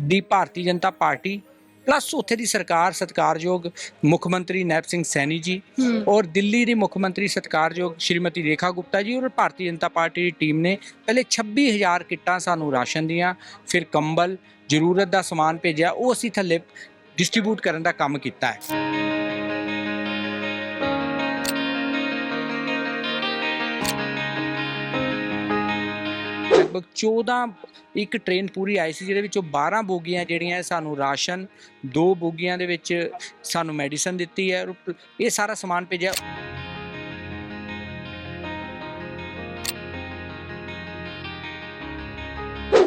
ਦੀ Bharatiya Janata party plus ਉੱਥੇ ਦੀ ਸਰਕਾਰ ਸਤਕਾਰਯੋਗ ਮੁੱਖ ਮੰਤਰੀ ਨੈਪ ਸਿੰਘ ਸੈਣੀ ਜੀ ਔਰ ਦਿੱਲੀ ਦੀ ਮੁੱਖ ਮੰਤਰੀ ਸਤਕਾਰਯੋਗ ਸ਼੍ਰੀਮਤੀ ਰੇਖਾ ਗੁਪਤਾ ਜੀ ਔਰ ਭਾਰਤੀ ਜਨਤਾ ਪਾਰਟੀ ਦੀ ਟੀਮ ਨੇ ਪਹਿਲੇ 26000 ਕਿੱਟਾਂ ਸਾਨੂੰ ਰਾਸ਼ਨ ਦੀਆਂ ਫਿਰ ਕੰਬਲ ਜ਼ਰੂਰਤ ਦਾ ਸਮਾਨ ਭੇਜਿਆ ਉਹ ਅਸੀਂ ਥੱਲੇ ਡਿਸਟ੍ਰੀਬਿਊਟ ਕਰਨ ਦਾ ਕੰਮ ਕੀਤਾ ਹੈ। ਲਗਭਗ 14 ਇੱਕ ਟ੍ਰੇਨ ਪੂਰੀ ਆਈ ਸੀ ਜਿਹਦੇ ਵਿੱਚੋਂ 12 ਬੋਗੀਆਂ ਜਿਹੜੀਆਂ ਸਾਨੂੰ ਰਾਸ਼ਨ ਦੋ ਬੋਗੀਆਂ ਦੇ ਵਿੱਚ ਸਾਨੂੰ ਮੈਡੀਸਨ ਦਿੱਤੀ ਹੈ ਇਹ ਸਾਰਾ ਸਮਾਨ ਭੇਜਿਆ।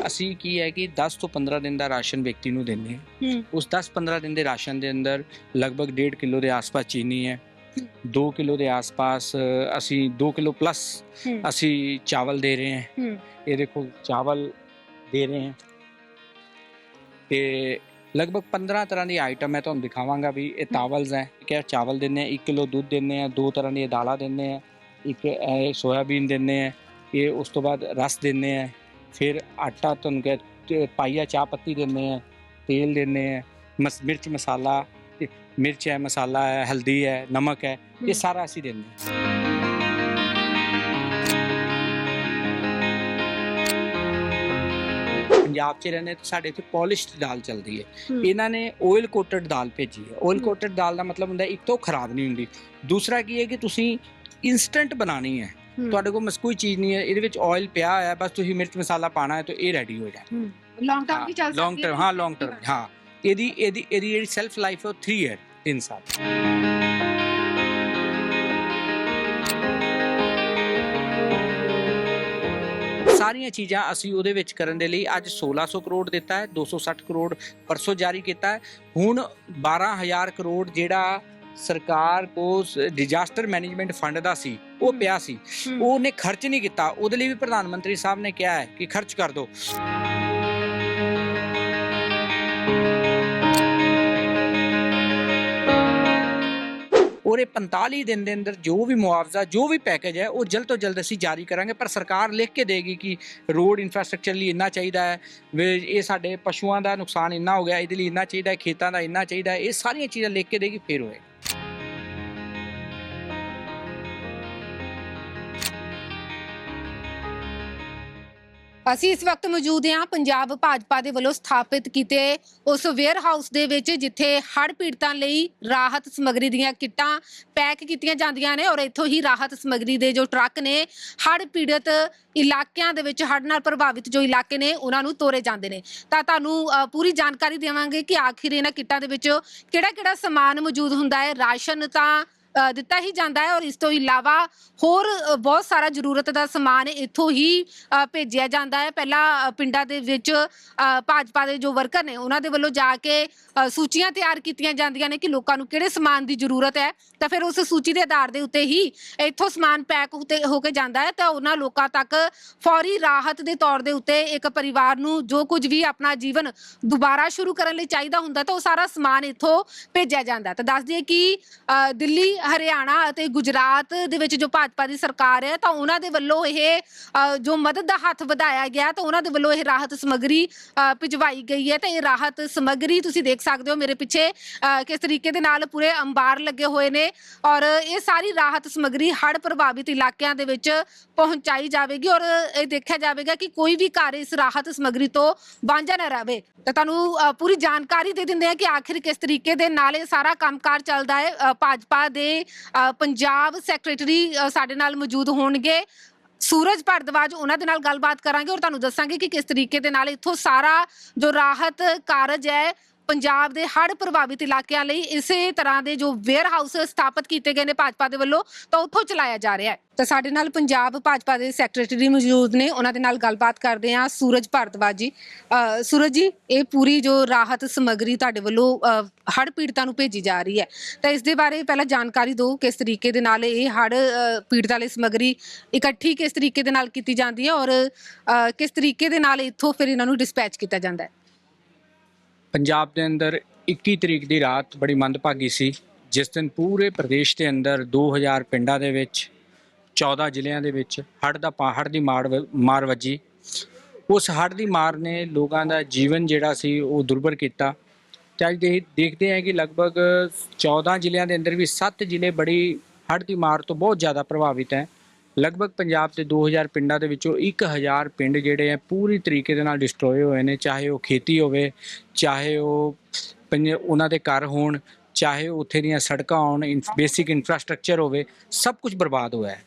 ਅਸੀਂ ਕੀ ਹੈ ਕਿ 10 ਤੋਂ 15 ਦਿਨ ਦਾ ਰਾਸ਼ਨ ਵਿਅਕਤੀ ਨੂੰ ਦਿੰਦੇ ਹੂੰ। ਉਸ 10-15 ਦਿਨ ਦੇ ਰਾਸ਼ਨ ਦੇ ਅੰਦਰ ਲਗਭਗ 1.5 ਕਿਲੋ ਦੇ ਆਸ-ਪਾਸ ਚੀਨੀ ਹੈ। 2 ਕਿਲੋ ਦੇ ਆਸ-ਪਾਸ ਅਸੀਂ 2 ਕਿਲੋ ਪਲੱਸ ਅਸੀਂ ਚਾਵਲ ਦੇ ਰਹੇ ਹਾਂ। ਇਹ ਦੇਖੋ ਚਾਵਲ ਦੇ ਰਹੇ ਹਾਂ। ਤੇ ਲਗਭਗ 15 ਤਰ੍ਹਾਂ ਦੀ ਆਈਟਮ ਮੈਂ ਤੁਹਾਨੂੰ ਦਿਖਾਵਾਂਗਾ ਵੀ ਇਹ ਚਾਵਲਸ ਹੈ। ਕਿ ਚਾਵਲ ਦਿੰਦੇ ਆ 1 ਕਿਲੋ ਦੁੱਧ ਦਿੰਦੇ ਆ ਦੋ ਤਰ੍ਹਾਂ ਦੀਆਂ ਦਾਲਾਂ ਦਿੰਦੇ ਆ ਇੱਕ ਇਹ ਸੋਇਆਬੀਨ ਦਿੰਦੇ ਆ ਇਹ ਉਸ ਤੋਂ ਬਾਅਦ ਰਸ ਦਿੰਦੇ ਆ ਫਿਰ ਆਟਾ ਤੁਹਾਨੂੰ ਕਿ ਤੇ ਪਾਈਆ ਚਾਹ ਪੱਤੀ ਦਿੰਦੇ ਆ ਤੇਲ ਦਿੰਦੇ ਆ ਮਿਰਚ ਮਸਾਲਾ ਮਿਰਚ ਹੈ ਮਸਾਲਾ ਹੈ ਹਲਦੀ ਹੈ ਨਮਕ ਹੈ ਇਹ ਸਾਰਾ ਅਸੀਂ ਦਿੰਦੇ ਹਾਂ। ਪੰਜਾਬ 'ਚ ਰਹਿੰਦੇ ਤਾਂ ਸਾਡੇ ਇੱਥੇ ਪੋਲਿਸ਼ਡ ਦਾਲ ਚੱਲਦੀ ਹੈ। ਹੂੰ। ਇਹਨਾਂ ਨੇ ਆਇਲ ਕੋਟਡ ਦਾਲ ਭੇਜੀ ਹੈ। ਆਇਲ ਕੋਟਡ ਦਾਲ ਦਾ ਮਤਲਬ ਹੁੰਦਾ ਇੱਕ ਤਾਂ ਖਰਾਬ ਨਹੀਂ ਹੁੰਦੀ। ਦੂਸਰਾ ਕੀ ਹੈ ਕਿ ਤੁਸੀਂ ਇਨਸਟੈਂਟ ਬਣਾਣੀ ਹੈ। ਹੂੰ। ਤੁਹਾਡੇ ਕੋਲ ਮਸ ਕੋਈ ਚੀਜ਼ ਨਹੀਂ ਹੈ ਇਹਦੇ ਵਿੱਚ ਆਇਲ ਪਿਆ ਹੋਇਆ ਹੈ ਬਸ ਤੁਸੀਂ ਮਿਰਚ ਮਸਾਲਾ ਪਾਣਾ ਹੈ ਤਾਂ ਇਹ ਰੈਡੀ ਹੋ ਜਾਏ ਲੌਂਗ ਟਰਮ ਵੀ ਚੱਲ ਸਕਦੀ ਲੌਂਗ ਟਰਮ ਹਾਂ ਲੌਂਗ ਟਰਮ ਹਾਂ। ਇਹਦੀ ਇਹਦੀ ਇਹਦੀ ਜਿਹੜੀ ਸੈਲਫ ਲਾਈਫ ਹੈ ਉਹ 3 ਇਅਰ 3 ਸਾਲ। ਸਾਰੀਆਂ ਚੀਜ਼ਾਂ ਅਸੀਂ ਉਹਦੇ ਵਿੱਚ ਕਰਨ ਦੇ ਲਈ ਅੱਜ 1600 ਕਰੋੜ ਦਿੱਤਾ ਹੈ 260 ਕਰੋੜ ਪਰਸੋਂ ਜਾਰੀ ਕੀਤਾ ਹੈ। ਹੁਣ 12000 ਕਰੋੜ ਜਿਹੜਾ ਸਰਕਾਰ ਕੋਲ ਡਿਜ਼ਾਸਟਰ ਮੈਨੇਜਮੈਂਟ ਫੰਡ ਦਾ ਸੀ ਉਹ। ਪਿਆ ਸੀ। ਹੂੰ। ਉਹਨੇ ਖਰਚ ਨਹੀਂ ਕੀਤਾ। ਉਹਦੇ ਲਈ ਵੀ ਪ੍ਰਧਾਨ ਮੰਤਰੀ ਸਾਹਿਬ ਨੇ ਕਿਹਾ ਹੈ ਕਿ ਖਰਚ ਕਰ ਦਿਓ ਔਰ ਇਹ 45 ਦਿਨ ਦੇ ਅੰਦਰ ਜੋ ਵੀ ਮੁਆਵਜ਼ਾ, ਜੋ ਵੀ ਪੈਕੇਜ ਹੈ, ਉਹ ਜਲਦ ਤੋਂ ਜਲਦ ਅਸੀਂ ਜਾਰੀ ਕਰਾਂਗੇ। ਪਰ ਸਰਕਾਰ ਲਿਖ ਕੇ ਦੇਗੀ ਕਿ ਰੋਡ ਇਨਫਰਾਸਟ੍ਰਕਚਰ ਲਈ ਇੰਨਾ ਚਾਹੀਦਾ ਹੈ, ਵੀ ਇਹ ਸਾਡੇ ਪਸ਼ੂਆਂ ਦਾ ਨੁਕਸਾਨ ਇੰਨਾ ਹੋ ਗਿਆ, ਇਹਦੇ ਲਈ ਇੰਨਾ ਚਾਹੀਦਾ, ਖੇਤਾਂ ਦਾ ਇੰਨਾ ਚਾਹੀਦਾ, ਇਹ ਸਾਰੀਆਂ ਚੀਜ਼ਾਂ ਲਿਖ ਕੇ ਦੇਗੀ, ਫਿਰ ਹੋਏਗਾ। ਅਸੀਂ ਇਸ ਵਕਤ ਮੌਜੂਦ ਹਾਂ ਪੰਜਾਬ ਭਾਜਪਾ ਦੇ ਵੱਲੋਂ ਸਥਾਪਿਤ ਕੀਤੇ ਉਸ ਵੇਅਰ ਹਾਊਸ ਦੇ ਵਿੱਚ ਜਿੱਥੇ ਹੜ੍ਹ ਪੀੜਤਾਂ ਲਈ ਰਾਹਤ ਸਮੱਗਰੀ ਦੀਆਂ ਕਿੱਟਾਂ ਪੈਕ ਕੀਤੀਆਂ ਜਾਂਦੀਆਂ ਨੇ ਔਰ ਇੱਥੋਂ ਹੀ ਰਾਹਤ ਸਮੱਗਰੀ ਦੇ ਜੋ ਟਰੱਕ ਨੇ ਹੜ੍ਹ ਪੀੜਤ ਇਲਾਕਿਆਂ ਦੇ ਵਿੱਚ ਹੜ੍ਹ ਨਾਲ ਪ੍ਰਭਾਵਿਤ ਜੋ ਇਲਾਕੇ ਨੇ ਉਹਨਾਂ ਨੂੰ ਤੋਰੇ ਜਾਂਦੇ ਨੇ। ਤਾਂ ਤੁਹਾਨੂੰ ਅ, ਪੂਰੀ ਜਾਣਕਾਰੀ ਦੇਵਾਂਗੇ ਕਿ ਆਖਿਰ ਇਹਨਾਂ ਕਿੱਟਾਂ ਦੇ ਵਿੱਚ ਕਿਹੜਾ-ਕਿਹੜਾ ਸਮਾਨ ਮੌਜੂਦ ਹੁੰਦਾ ਹੈ। ਰਾਸ਼ਨ ਤਾਂ ਅ, ਦਿੱਤਾ ਹੀ ਜਾਂਦਾ ਹੈ ਔਰ ਇਸ ਤੋਂ ਇਲਾਵਾ ਹੋਰ ਅ, ਬਹੁਤ ਸਾਰਾ ਜ਼ਰੂਰਤ ਦਾ ਸਮਾਨ ਇੱਥੋਂ ਹੀ ਅ, ਭੇਜਿਆ ਜਾਂਦਾ ਹੈ। ਪਹਿਲਾਂ ਅ, ਪਿੰਡਾਂ ਦੇ ਵਿੱਚ ਅ, ਭਾਜਪਾ ਦੇ ਜੋ ਵਰਕਰ ਨੇ ਉਹਨਾਂ ਦੇ ਵੱਲੋਂ ਜਾ ਕੇ ਅ, ਸੂਚੀਆਂ ਤਿਆਰ ਕੀਤੀਆਂ ਜਾਂਦੀਆਂ ਨੇ ਕਿ ਲੋਕਾਂ ਨੂੰ ਕਿਹੜੇ ਸਮਾਨ ਦੀ ਜ਼ਰੂਰਤ ਹੈ। ਤਾਂ ਫਿਰ ਉਸ ਸੂਚੀ ਦੇ ਆਧਾਰ ਦੇ ਉੱਤੇ ਹੀ ਇੱਥੋਂ ਸਮਾਨ ਪੈਕ ਉਤੇ ਹੋ ਕੇ ਜਾਂਦਾ ਹੈ। ਤਾਂ ਉਹਨਾਂ ਲੋਕਾਂ ਤੱਕ ਫੌਰੀ ਰਾਹਤ ਦੇ ਤੌਰ ਦੇ ਉੱਤੇ ਇੱਕ ਪਰਿਵਾਰ ਨੂੰ ਜੋ ਕੁਝ ਵੀ ਆਪਣਾ ਜੀਵਨ ਦੁਬਾਰਾ ਸ਼ੁਰੂ ਕਰਨ ਲਈ ਚਾਹੀਦਾ ਹੁੰਦਾ ਤਾਂ ਉਹ ਸਾਰਾ ਸਮਾਨ ਇੱਥੋਂ ਭੇਜਿਆ ਜਾਂਦਾ ਹੈ। ਤਾਂ ਦੱਸ ਦਈਏ ਕਿ ਅ, ਦਿੱਲੀ ਹਰਿਆਣਾ ਅਤੇ ਗੁਜਰਾਤ ਦੇ ਵਿੱਚ ਜੋ ਭਾਜਪਾ ਦੀ ਸਰਕਾਰ ਹੈ ਤਾਂ ਉਹਨਾਂ ਦੇ ਵੱਲੋਂ ਇਹ ਅ, ਜੋ ਮਦਦ ਦਾ ਹੱਥ ਵਧਾਇਆ ਗਿਆ ਤਾਂ ਉਹਨਾਂ ਦੇ ਵੱਲੋਂ ਇਹ ਰਾਹਤ ਸਮੱਗਰੀ ਅ, ਭਿਜਵਾਈ ਗਈ ਹੈ। ਤੇ ਇਹ ਰਾਹਤ ਸਮੱਗਰੀ ਤੁਸੀਂ ਦੇਖ ਸਕਦੇ ਹੋ ਮੇਰੇ ਪਿੱਛੇ ਅ, ਕਿਸ ਤਰੀਕੇ ਦੇ ਨਾਲ ਪੂਰੇ ਅੰਬਾਰ ਲੱਗੇ ਹੋਏ ਨੇ ਔਰ ਇਹ ਸਾਰੀ ਰਾਹਤ ਸਮੱਗਰੀ ਹੜ੍ਹ ਪ੍ਰਭਾਵਿਤ ਇਲਾਕਿਆਂ ਦੇ ਵਿੱਚ ਪਹੁੰਚਾਈ ਜਾਵੇਗੀ ਔਰ ਇਹ ਦੇਖਿਆ ਜਾਵੇਗਾ ਕਿ ਕੋਈ ਵੀ ਘਰ ਇਸ ਰਾਹਤ ਸਮੱਗਰੀ ਤੋਂ ਵਾਂਝਾ ਨਾ ਰਹੇ। ਤਾਂ ਤੁਹਾਨੂੰ ਅ, ਪੂਰੀ ਜਾਣਕਾਰੀ ਦੇ ਦਿੰਦੇ ਆ ਕਿ ਆਖਿਰ ਕਿਸ ਤਰੀਕੇ ਦੇ ਨਾਲ ਇਹ ਸਾਰਾ ਕੰਮਕਾਰ ਚੱਲਦਾ ਹੈ ਅ, ਭਾਜਪਾ ਦੇ ਅ, ਪੰਜਾਬ ਸੈਕਟਰੀ ਅ, ਸਾਡੇ ਨਾਲ ਮੌਜੂਦ ਹੋਣਗੇ। ਸੂਰਜ ਭਾਰਦਵਾਜ ਉਹਨਾਂ ਦੇ ਨਾਲ ਗੱਲਬਾਤ ਕਰਾਂਗੇ ਔਰ ਤੁਹਾਨੂੰ ਦੱਸਾਂਗੇ ਕਿ ਕਿਸ ਤਰੀਕੇ ਦੇ ਨਾਲ ਇੱਥੋਂ ਸਾਰਾ ਜੋ ਰਾਹਤ ਕਾਰਜ ਹੈ ਪੰਜਾਬ ਦੇ ਹੜ੍ਹ ਪ੍ਰਭਾਵਿਤ ਇਲਾਕਿਆਂ ਲਈ ਇਸੇ ਤਰ੍ਹਾਂ ਦੇ ਜੋ ਵੇਅਰ ਹਾਊਸ ਸਥਾਪਿਤ ਕੀਤੇ ਗਏ ਨੇ ਭਾਜਪਾ ਦੇ ਵੱਲੋਂ ਤਾਂ ਉੱਥੋਂ ਚਲਾਇਆ ਜਾ ਰਿਹਾ ਹੈ। ਤਾਂ ਸਾਡੇ ਨਾਲ ਪੰਜਾਬ ਭਾਜਪਾ ਦੇ ਸੈਕਟਰੀ ਮੌਜੂਦ ਨੇ ਉਹਨਾਂ ਦੇ ਨਾਲ ਗੱਲਬਾਤ ਕਰਦੇ ਹਾਂ ਸੂਰਜ ਭਾਰਦਵਾਜ ਜੀ। ਅ, ਸੂਰਜ ਜੀ ਇਹ ਪੂਰੀ ਜੋ ਰਾਹਤ ਸਮੱਗਰੀ ਤੁਹਾਡੇ ਵੱਲੋਂ ਅ, ਹੜ੍ਹ ਪੀੜਤਾਂ ਨੂੰ ਭੇਜੀ ਜਾ ਰਹੀ ਹੈ। ਤਾਂ ਇਸ ਦੇ ਬਾਰੇ ਪਹਿਲਾਂ ਜਾਣਕਾਰੀ ਦਿਓ ਕਿਸ ਤਰੀਕੇ ਦੇ ਨਾਲ ਇਹ ਹੜ੍ਹ ਅ, ਪੀੜਤਾਂ ਲਈ ਸਮੱਗਰੀ ਇਕੱਠੀ ਕਿਸ ਤਰੀਕੇ ਦੇ ਨਾਲ ਕੀਤੀ ਜਾਂਦੀ ਹੈ ਔਰ ਅ, ਕਿਸ ਤਰੀਕੇ ਦੇ ਨਾਲ ਇੱਥੋਂ ਫਿਰ ਇਹਨਾਂ ਨੂੰ ਡਿਸਪੈਚ ਕੀਤਾ ਜਾਂਦਾ ਹੈ। ਪੰਜਾਬ ਦੇ ਅੰਦਰ 21 ਤਰੀਕ ਦੀ ਰਾਤ ਬੜੀ ਮੰਦਭਾਗੀ ਸੀ। ਜਿਸ ਦਿਨ ਪੂਰੇ ਪ੍ਰਦੇਸ਼ ਦੇ ਅੰਦਰ 2000 ਪਿੰਡਾਂ ਦੇ ਵਿੱਚ 14 ਜ਼ਿਲ੍ਹਿਆਂ ਦੇ ਵਿੱਚ ਹੜ੍ਹ ਦਾ ਪਹਾੜ ਦੀ ਮਾਰ ਵ- ਮਾਰ ਵੱਜੀ। ਉਸ ਹੜ੍ਹ ਦੀ ਮਾਰ ਨੇ ਲੋਕਾਂ ਦਾ ਜੀਵਨ ਜਿਹੜਾ ਸੀ ਉਹ ਦੁਰਭਰ ਕੀਤਾ। ਤੇ ਅੱਜ ਦੇ ਦੇਖਦੇ ਹਾਂ ਕਿ ਲਗਭਗ 14 ਜ਼ਿਲ੍ਹਿਆਂ ਦੇ ਅੰਦਰ ਵੀ 7 ਜ਼ਿਲ੍ਹੇ ਬੜੀ ਹੜ੍ਹ ਦੀ ਮਾਰ ਤੋਂ ਬਹੁਤ ਜ਼ਿਆਦਾ ਪ੍ਰਭਾਵਿਤ ਹੈ। ਲਗਭਗ ਪੰਜਾਬ ਦੇ 2000 ਪਿੰਡਾਂ ਦੇ ਵਿੱਚੋਂ 1000 ਪਿੰਡ ਜਿਹੜੇ ਆ ਪੂਰੀ ਤਰੀਕੇ ਦੇ ਨਾਲ ਡਿਸਟਰੋਏ ਹੋਏ ਨੇ ਚਾਹੇ ਉਹ ਖੇਤੀ ਹੋਵੇ ਚਾਹੇ ਉਹ ਉਹਨਾਂ ਦੇ ਘਰ ਹੋਣ ਚਾਹੇ ਉੱਥੇ ਦੀਆਂ ਸੜਕਾਂ ਹੋਣ ਬੇਸਿਕ ਇਨਫਰਾਸਟ੍ਰਕਚਰ ਹੋਵੇ ਸਭ ਕੁਝ ਬਰਬਾਦ ਹੋਇਆ ਹੈ।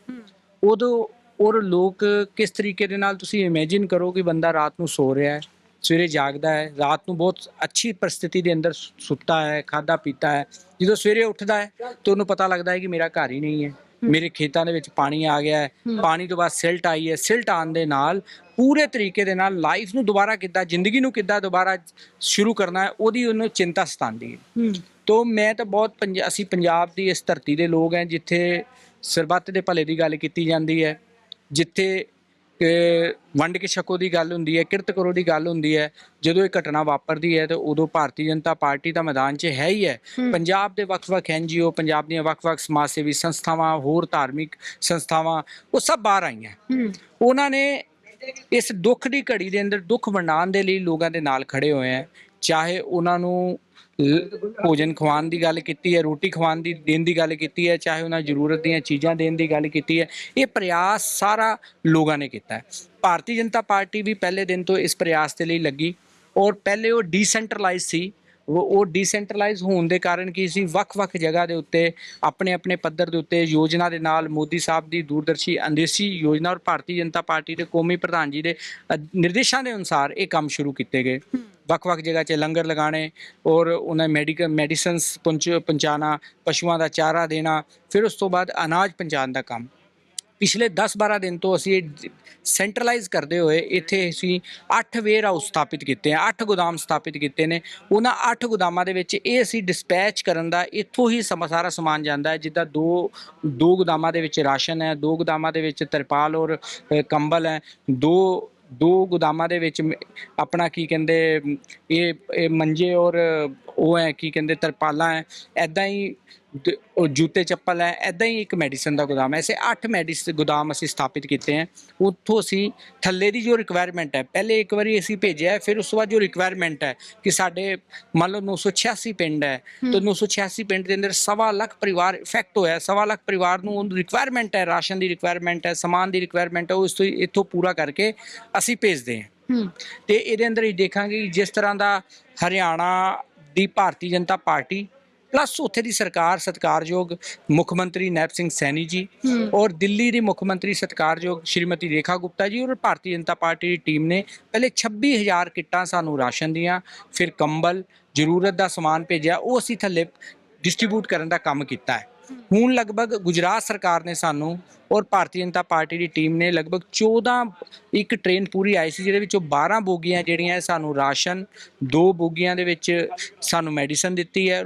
ਉਦੋਂ ਔਰ ਲੋਕ ਕਿਸ ਤਰੀਕੇ ਦੇ ਨਾਲ ਤੁਸੀਂ ਇਮੇਜਿਨ ਕਰੋ ਕਿ ਬੰਦਾ ਰਾਤ ਨੂੰ ਸੋ ਰਿਹਾ ਹੈ ਸਵੇਰੇ ਜਾਗਦਾ ਹੈ ਰਾਤ ਨੂੰ ਬਹੁਤ ਅੱਛੀ ਪਰਿਸਥਿਤੀ ਦੇ ਅੰਦਰ ਸੁੱਤਾ ਹੈ ਖਾਦਾ ਪੀਤਾ ਹੈ ਜਦੋਂ ਸਵੇਰੇ ਉੱਠਦਾ ਹੈ ਤਾਂ ਉਹਨੂੰ ਪਤਾ ਲੱਗਦਾ ਹੈ ਕਿ ਮੇਰਾ ਘਰ ਹੀ ਨਹੀਂ ਹੈ। ਮੇਰੇ ਖੇਤਾਂ ਦੇ ਵਿੱਚ ਪਾਣੀ ਆ ਗਿਆ ਹੈ। ਪਾਣੀ ਤੋਂ ਬਾਅਦ ਸਿਲਟ ਆਈ ਹੈ। ਸਿਲਟ ਆਉਣ ਦੇ ਨਾਲ ਪੂਰੇ ਤਰੀਕੇ ਦੇ ਨਾਲ ਲਾਈਫ ਨੂੰ ਦੁਬਾਰਾ ਕਿੱਦਾਂ ਜ਼ਿੰਦਗੀ ਨੂੰ ਕਿੱਦਾਂ ਦੁਬਾਰਾ ਸ਼ੁਰੂ ਕਰਨਾ ਹੈ ਉਹਦੀ ਉਹਨੂੰ ਚਿੰਤਾ ਸਤਾਉਂਦੀ ਹੈ। ਤੋ ਮੈਂ ਤਾਂ ਬਹੁਤ ਅਸੀਂ ਪੰਜਾਬ ਦੀ ਇਸ ਧਰਤੀ ਦੇ ਲੋਕ ਹਾਂ ਜਿੱਥੇ ਸਰਬੱਤ ਦੇ ਭਲੇ ਦੀ ਗੱਲ ਕੀਤੀ ਜਾਂਦੀ ਹੈ ਜਿੱਥੇ ਅਹ, ਵੰਡ ਕੇ ਛਕੋ ਦੀ ਗੱਲ ਹੁੰਦੀ ਹੈ ਕਿਰਤ ਕਰੋ ਦੀ ਗੱਲ ਹੁੰਦੀ ਹੈ। ਜਦੋਂ ਇਹ ਘਟਨਾ ਵਾਪਰਦੀ ਹੈ ਤਾਂ ਉਦੋਂ ਭਾਰਤੀ ਜਨਤਾ ਪਾਰਟੀ ਦਾ ਮੈਦਾਨ 'ਚ ਹੈ ਹੀ ਹੈ। ਪੰਜਾਬ ਦੇ ਵੱਖ-ਵੱਖ ਐਨਜੀਓ ਪੰਜਾਬ ਦੀਆਂ ਵੱਖ-ਵੱਖ ਸਮਾਜ ਸੇਵੀ ਸੰਸਥਾਵਾਂ ਹੋਰ ਧਾਰਮਿਕ ਸੰਸਥਾਵਾਂ ਉਹ ਸਭ ਬਾਹਰ ਆਈਆਂ। ਉਹਨਾਂ ਨੇ ਇਸ ਦੁੱਖ ਦੀ ਘੜੀ ਦੇ ਅੰਦਰ ਦੁੱਖ ਵੰਡਾਉਣ ਦੇ ਲਈ ਲੋਕਾਂ ਦੇ ਨਾਲ ਖੜੇ ਹੋਏ ਆ ਚਾਹੇ ਉਹਨਾਂ ਨੂੰ ਭੋਜਨ ਖਵਾਉਣ ਦੀ ਗੱਲ ਕੀਤੀ ਹੈ, ਰੋਟੀ ਖਵਾਉਣ ਦੀ, ਦੇਣ ਦੀ ਗੱਲ ਕੀਤੀ ਹੈ, ਚਾਹੇ ਉਹਨਾਂ ਜ਼ਰੂਰਤ ਦੀਆਂ ਚੀਜ਼ਾਂ ਦੇਣ ਦੀ ਗੱਲ ਕੀਤੀ ਹੈ, ਇਹ ਪ੍ਰਯਾਸ ਸਾਰਾ ਲੋਕਾਂ ਨੇ ਕੀਤਾ ਹੈ। ਭਾਰਤੀ ਜਨਤਾ ਪਾਰਟੀ ਵੀ ਪਹਿਲੇ ਦਿਨ ਤੋਂ ਇਸ ਪ੍ਰਯਾਸ ਦੇ ਲਈ ਲੱਗੀ ਔਰ ਪਹਿਲੇ ਉਹ ਡੀਸੈਂਟਰਲਾਈਜ਼ ਸੀ। ਉਹ ਉਹ ਡੀਸੈਂਟਰਲਾਈਜ਼ ਹੋਣ ਦੇ ਕਾਰਨ ਕੀ ਸੀ? ਵੱਖ-ਵੱਖ ਜਗ੍ਹਾ ਦੇ ਉੱਤੇ ਆਪਣੇ ਆਪਣੇ ਪੱਧਰ ਦੇ ਉੱਤੇ ਯੋਜਨਾ ਦੇ ਨਾਲ ਮੋਦੀ ਸਾਹਿਬ ਦੀ ਦੂਰਦਰਸ਼ੀ ਅੰਦੇਸੀ ਯੋਜਨਾ ਔਰ ਭਾਰਤੀ ਜਨਤਾ ਪਾਰਟੀ ਦੇ ਕੌਮੀ ਪ੍ਰਧਾਨ ਜੀ ਦੇ ਨਿਰਦੇਸ਼ਾਂ ਦੇ ਅਨੁਸਾਰ ਇਹ ਕੰਮ ਸ਼ੁਰੂ ਕੀਤੇ ਗਏ। ਵੱਖ-ਵੱਖ ਜਗ੍ਹਾ 'ਚ ਲੰਗਰ ਲਗਾਣੇ ਔਰ ਉਹਨਾਂ ਮੈਡੀਕਲ ਮੈਡੀਸਨਸ ਪਹੁੰਚਾਣਾ ਪਸ਼ੂਆਂ ਦਾ ਚਾਰਾ ਦੇਣਾ ਫਿਰ ਉਸ ਤੋਂ ਬਾਅਦ ਅਨਾਜ ਪਹੁੰਚਾਉਣ ਦਾ ਕੰਮ। ਪਿਛਲੇ 10-12 ਦਿਨ ਤੋਂ ਅਸੀਂ ਸੈਂਟਰਲਾਈਜ਼ ਕਰਦੇ ਹੋਏ ਇੱਥੇ ਅਸੀਂ 8 ਵੇਅਰ ਹਾਊਸ ਸਥਾਪਿਤ ਕੀਤੇ ਆ 8 ਗੋਦਾਮ ਸਥਾਪਿਤ ਕੀਤੇ ਨੇ। ਉਹਨਾਂ 8 ਗੋਦਾਮਾਂ ਦੇ ਵਿੱਚ ਇਹ ਅਸੀਂ ਡਿਸਪੈਚ ਕਰਨ ਦਾ ਇੱਥੋਂ ਹੀ ਸਮ ਸਾਰਾ ਸਮਾਨ ਜਾਂਦਾ ਹੈ, ਜਿੱਦਾਂ ਦੋ ਦੋ ਗੋਦਾਮਾਂ ਦੇ ਵਿੱਚ ਰਾਸ਼ਨ ਹੈ, ਦੋ ਗੋਦਾਮਾਂ ਦੇ ਵਿੱਚ ਤਰਪਾਲ ਔਰ ਕੰਬਲ ਹੈ, ਦੋ ਦੋ ਗੋਦਾਮਾਂ ਦੇ ਵਿੱਚ ਆਪਣਾ ਕੀ ਕਹਿੰਦੇ, ਇਹ ਇਹ ਮੰਜੇ ਔਰ ਉਹ ਹੈ ਕੀ ਕਹਿੰਦੇ ਤਰਪਾਲਾਂ ਹੈ ਐਦਾਂ ਹੀ ਦ- ਉਹ ਜੂਤੇ ਚੱਪਲ ਹੈ ਐਦਾਂ ਹੀ ਇੱਕ ਮੈਡੀਸਨ ਦਾ ਗੋਦਾਮ ਹੈ। ਐਸੇ 8 ਮੈਡੀਸਨ ਗੋਦਾਮ ਅਸੀਂ ਸਥਾਪਿਤ ਕੀਤੇ ਹੈ। ਉੱਥੋਂ ਅਸੀਂ ਥੱਲੇ ਦੀ ਜੋ ਰਿਕੁਆਇਰਮੈਂਟ ਹੈ ਪਹਿਲੇ ਇੱਕ ਵਾਰੀ ਅਸੀਂ ਭੇਜਿਆ ਹੈ, ਫਿਰ ਉਸ ਤੋਂ ਬਾਅਦ ਜੋ ਰਿਕੁਆਇਰਮੈਂਟ ਹੈ ਕਿ ਸਾਡੇ ਮੰਨ ਲਓ 986 ਪਿੰਡ ਹੈ ਤਾਂ 986 ਪਿੰਡ ਦੇ ਅੰਦਰ ਸਵਾ ਲੱਖ ਪਰਿਵਾਰ ਇਫੈਕਟ ਹੋਇਆ ਹੈ। ਸਵਾ ਲੱਖ ਪਰਿਵਾਰ ਨੂੰ ਰਿਕੁਆਇਰਮੈਂਟ ਹੈ ਰਾਸ਼ਨ ਦੀ ਰਿਕੁਆਇਰਮੈਂਟ ਹੈ ਸਮਾਨ ਦੀ ਰਿਕੁਆਇਰਮੈਂਟ ਹੈ ਉਹ ਇਸ ਤੋਂ ਇੱਥੋਂ ਪੂਰਾ ਕਰਕੇ ਅਸੀਂ ਭੇਜਦੇ ਹਾਂ। ਤੇ ਇਹਦੇ ਅੰਦਰ ਹੀ ਦੇਖਾਂਗੇ ਕਿ ਜਿਸ ਤਰ੍ਹਾਂ ਦਾ ਹਰਿਆਣਾ ਦੀ ਭਾਰਤੀ ਜਨਤਾ ਪਾਰਟੀ ਪਲੱਸ ਉੱਥੇ ਦੀ ਸਰਕਾਰ ਸਤਕਾਰਯੋਗ ਮੁੱਖ ਮੰਤਰੀ ਨੈਪ ਸਿੰਘ ਸੈਣੀ ਜੀ ਔਰ ਦਿੱਲੀ ਦੀ ਮੁੱਖ ਮੰਤਰੀ ਸਤਕਾਰਯੋਗ ਸ਼੍ਰੀਮਤੀ ਰੇਖਾ ਗੁਪਤਾ ਜੀ ਔਰ ਭਾਰਤੀ ਜਨਤਾ ਪਾਰਟੀ ਦੀ ਟੀਮ ਨੇ ਪਹਿਲੇ 26000 ਕਿੱਟਾਂ ਸਾਨੂੰ ਰਾਸ਼ਨ ਦੀਆਂ ਫਿਰ ਕੰਬਲ ਜ਼ਰੂਰਤ ਦਾ ਸਮਾਨ ਭੇਜਿਆ ਉਹ ਅਸੀਂ ਥੱਲੇ ਡਿਸਟ੍ਰੀਬਿਊਟ ਕਰਨ ਦਾ ਕੰਮ ਕੀਤਾ ਹੈ। ਹੁਣ ਲਗਭਗ ਗੁਜਰਾਤ ਸਰਕਾਰ ਨੇ ਸਾਨੂੰ ਔਰ ਭਾਰਤੀ ਜਨਤਾ ਪਾਰਟੀ ਦੀ ਟੀਮ ਨੇ ਲਗਭਗ 14 ਇੱਕ ਟ੍ਰੇਨ ਪੂਰੀ ਆਈ ਸੀ ਜਿਹਦੇ ਵਿੱਚੋਂ 12 ਬੋਗੀਆਂ ਜਿਹੜੀਆਂ ਸਾਨੂੰ ਰਾਸ਼ਨ ਦੋ ਬੋਗੀਆਂ ਦੇ ਵਿੱਚ ਸਾਨੂੰ ਮੈਡੀਸਨ ਦਿੱਤੀ ਹੈ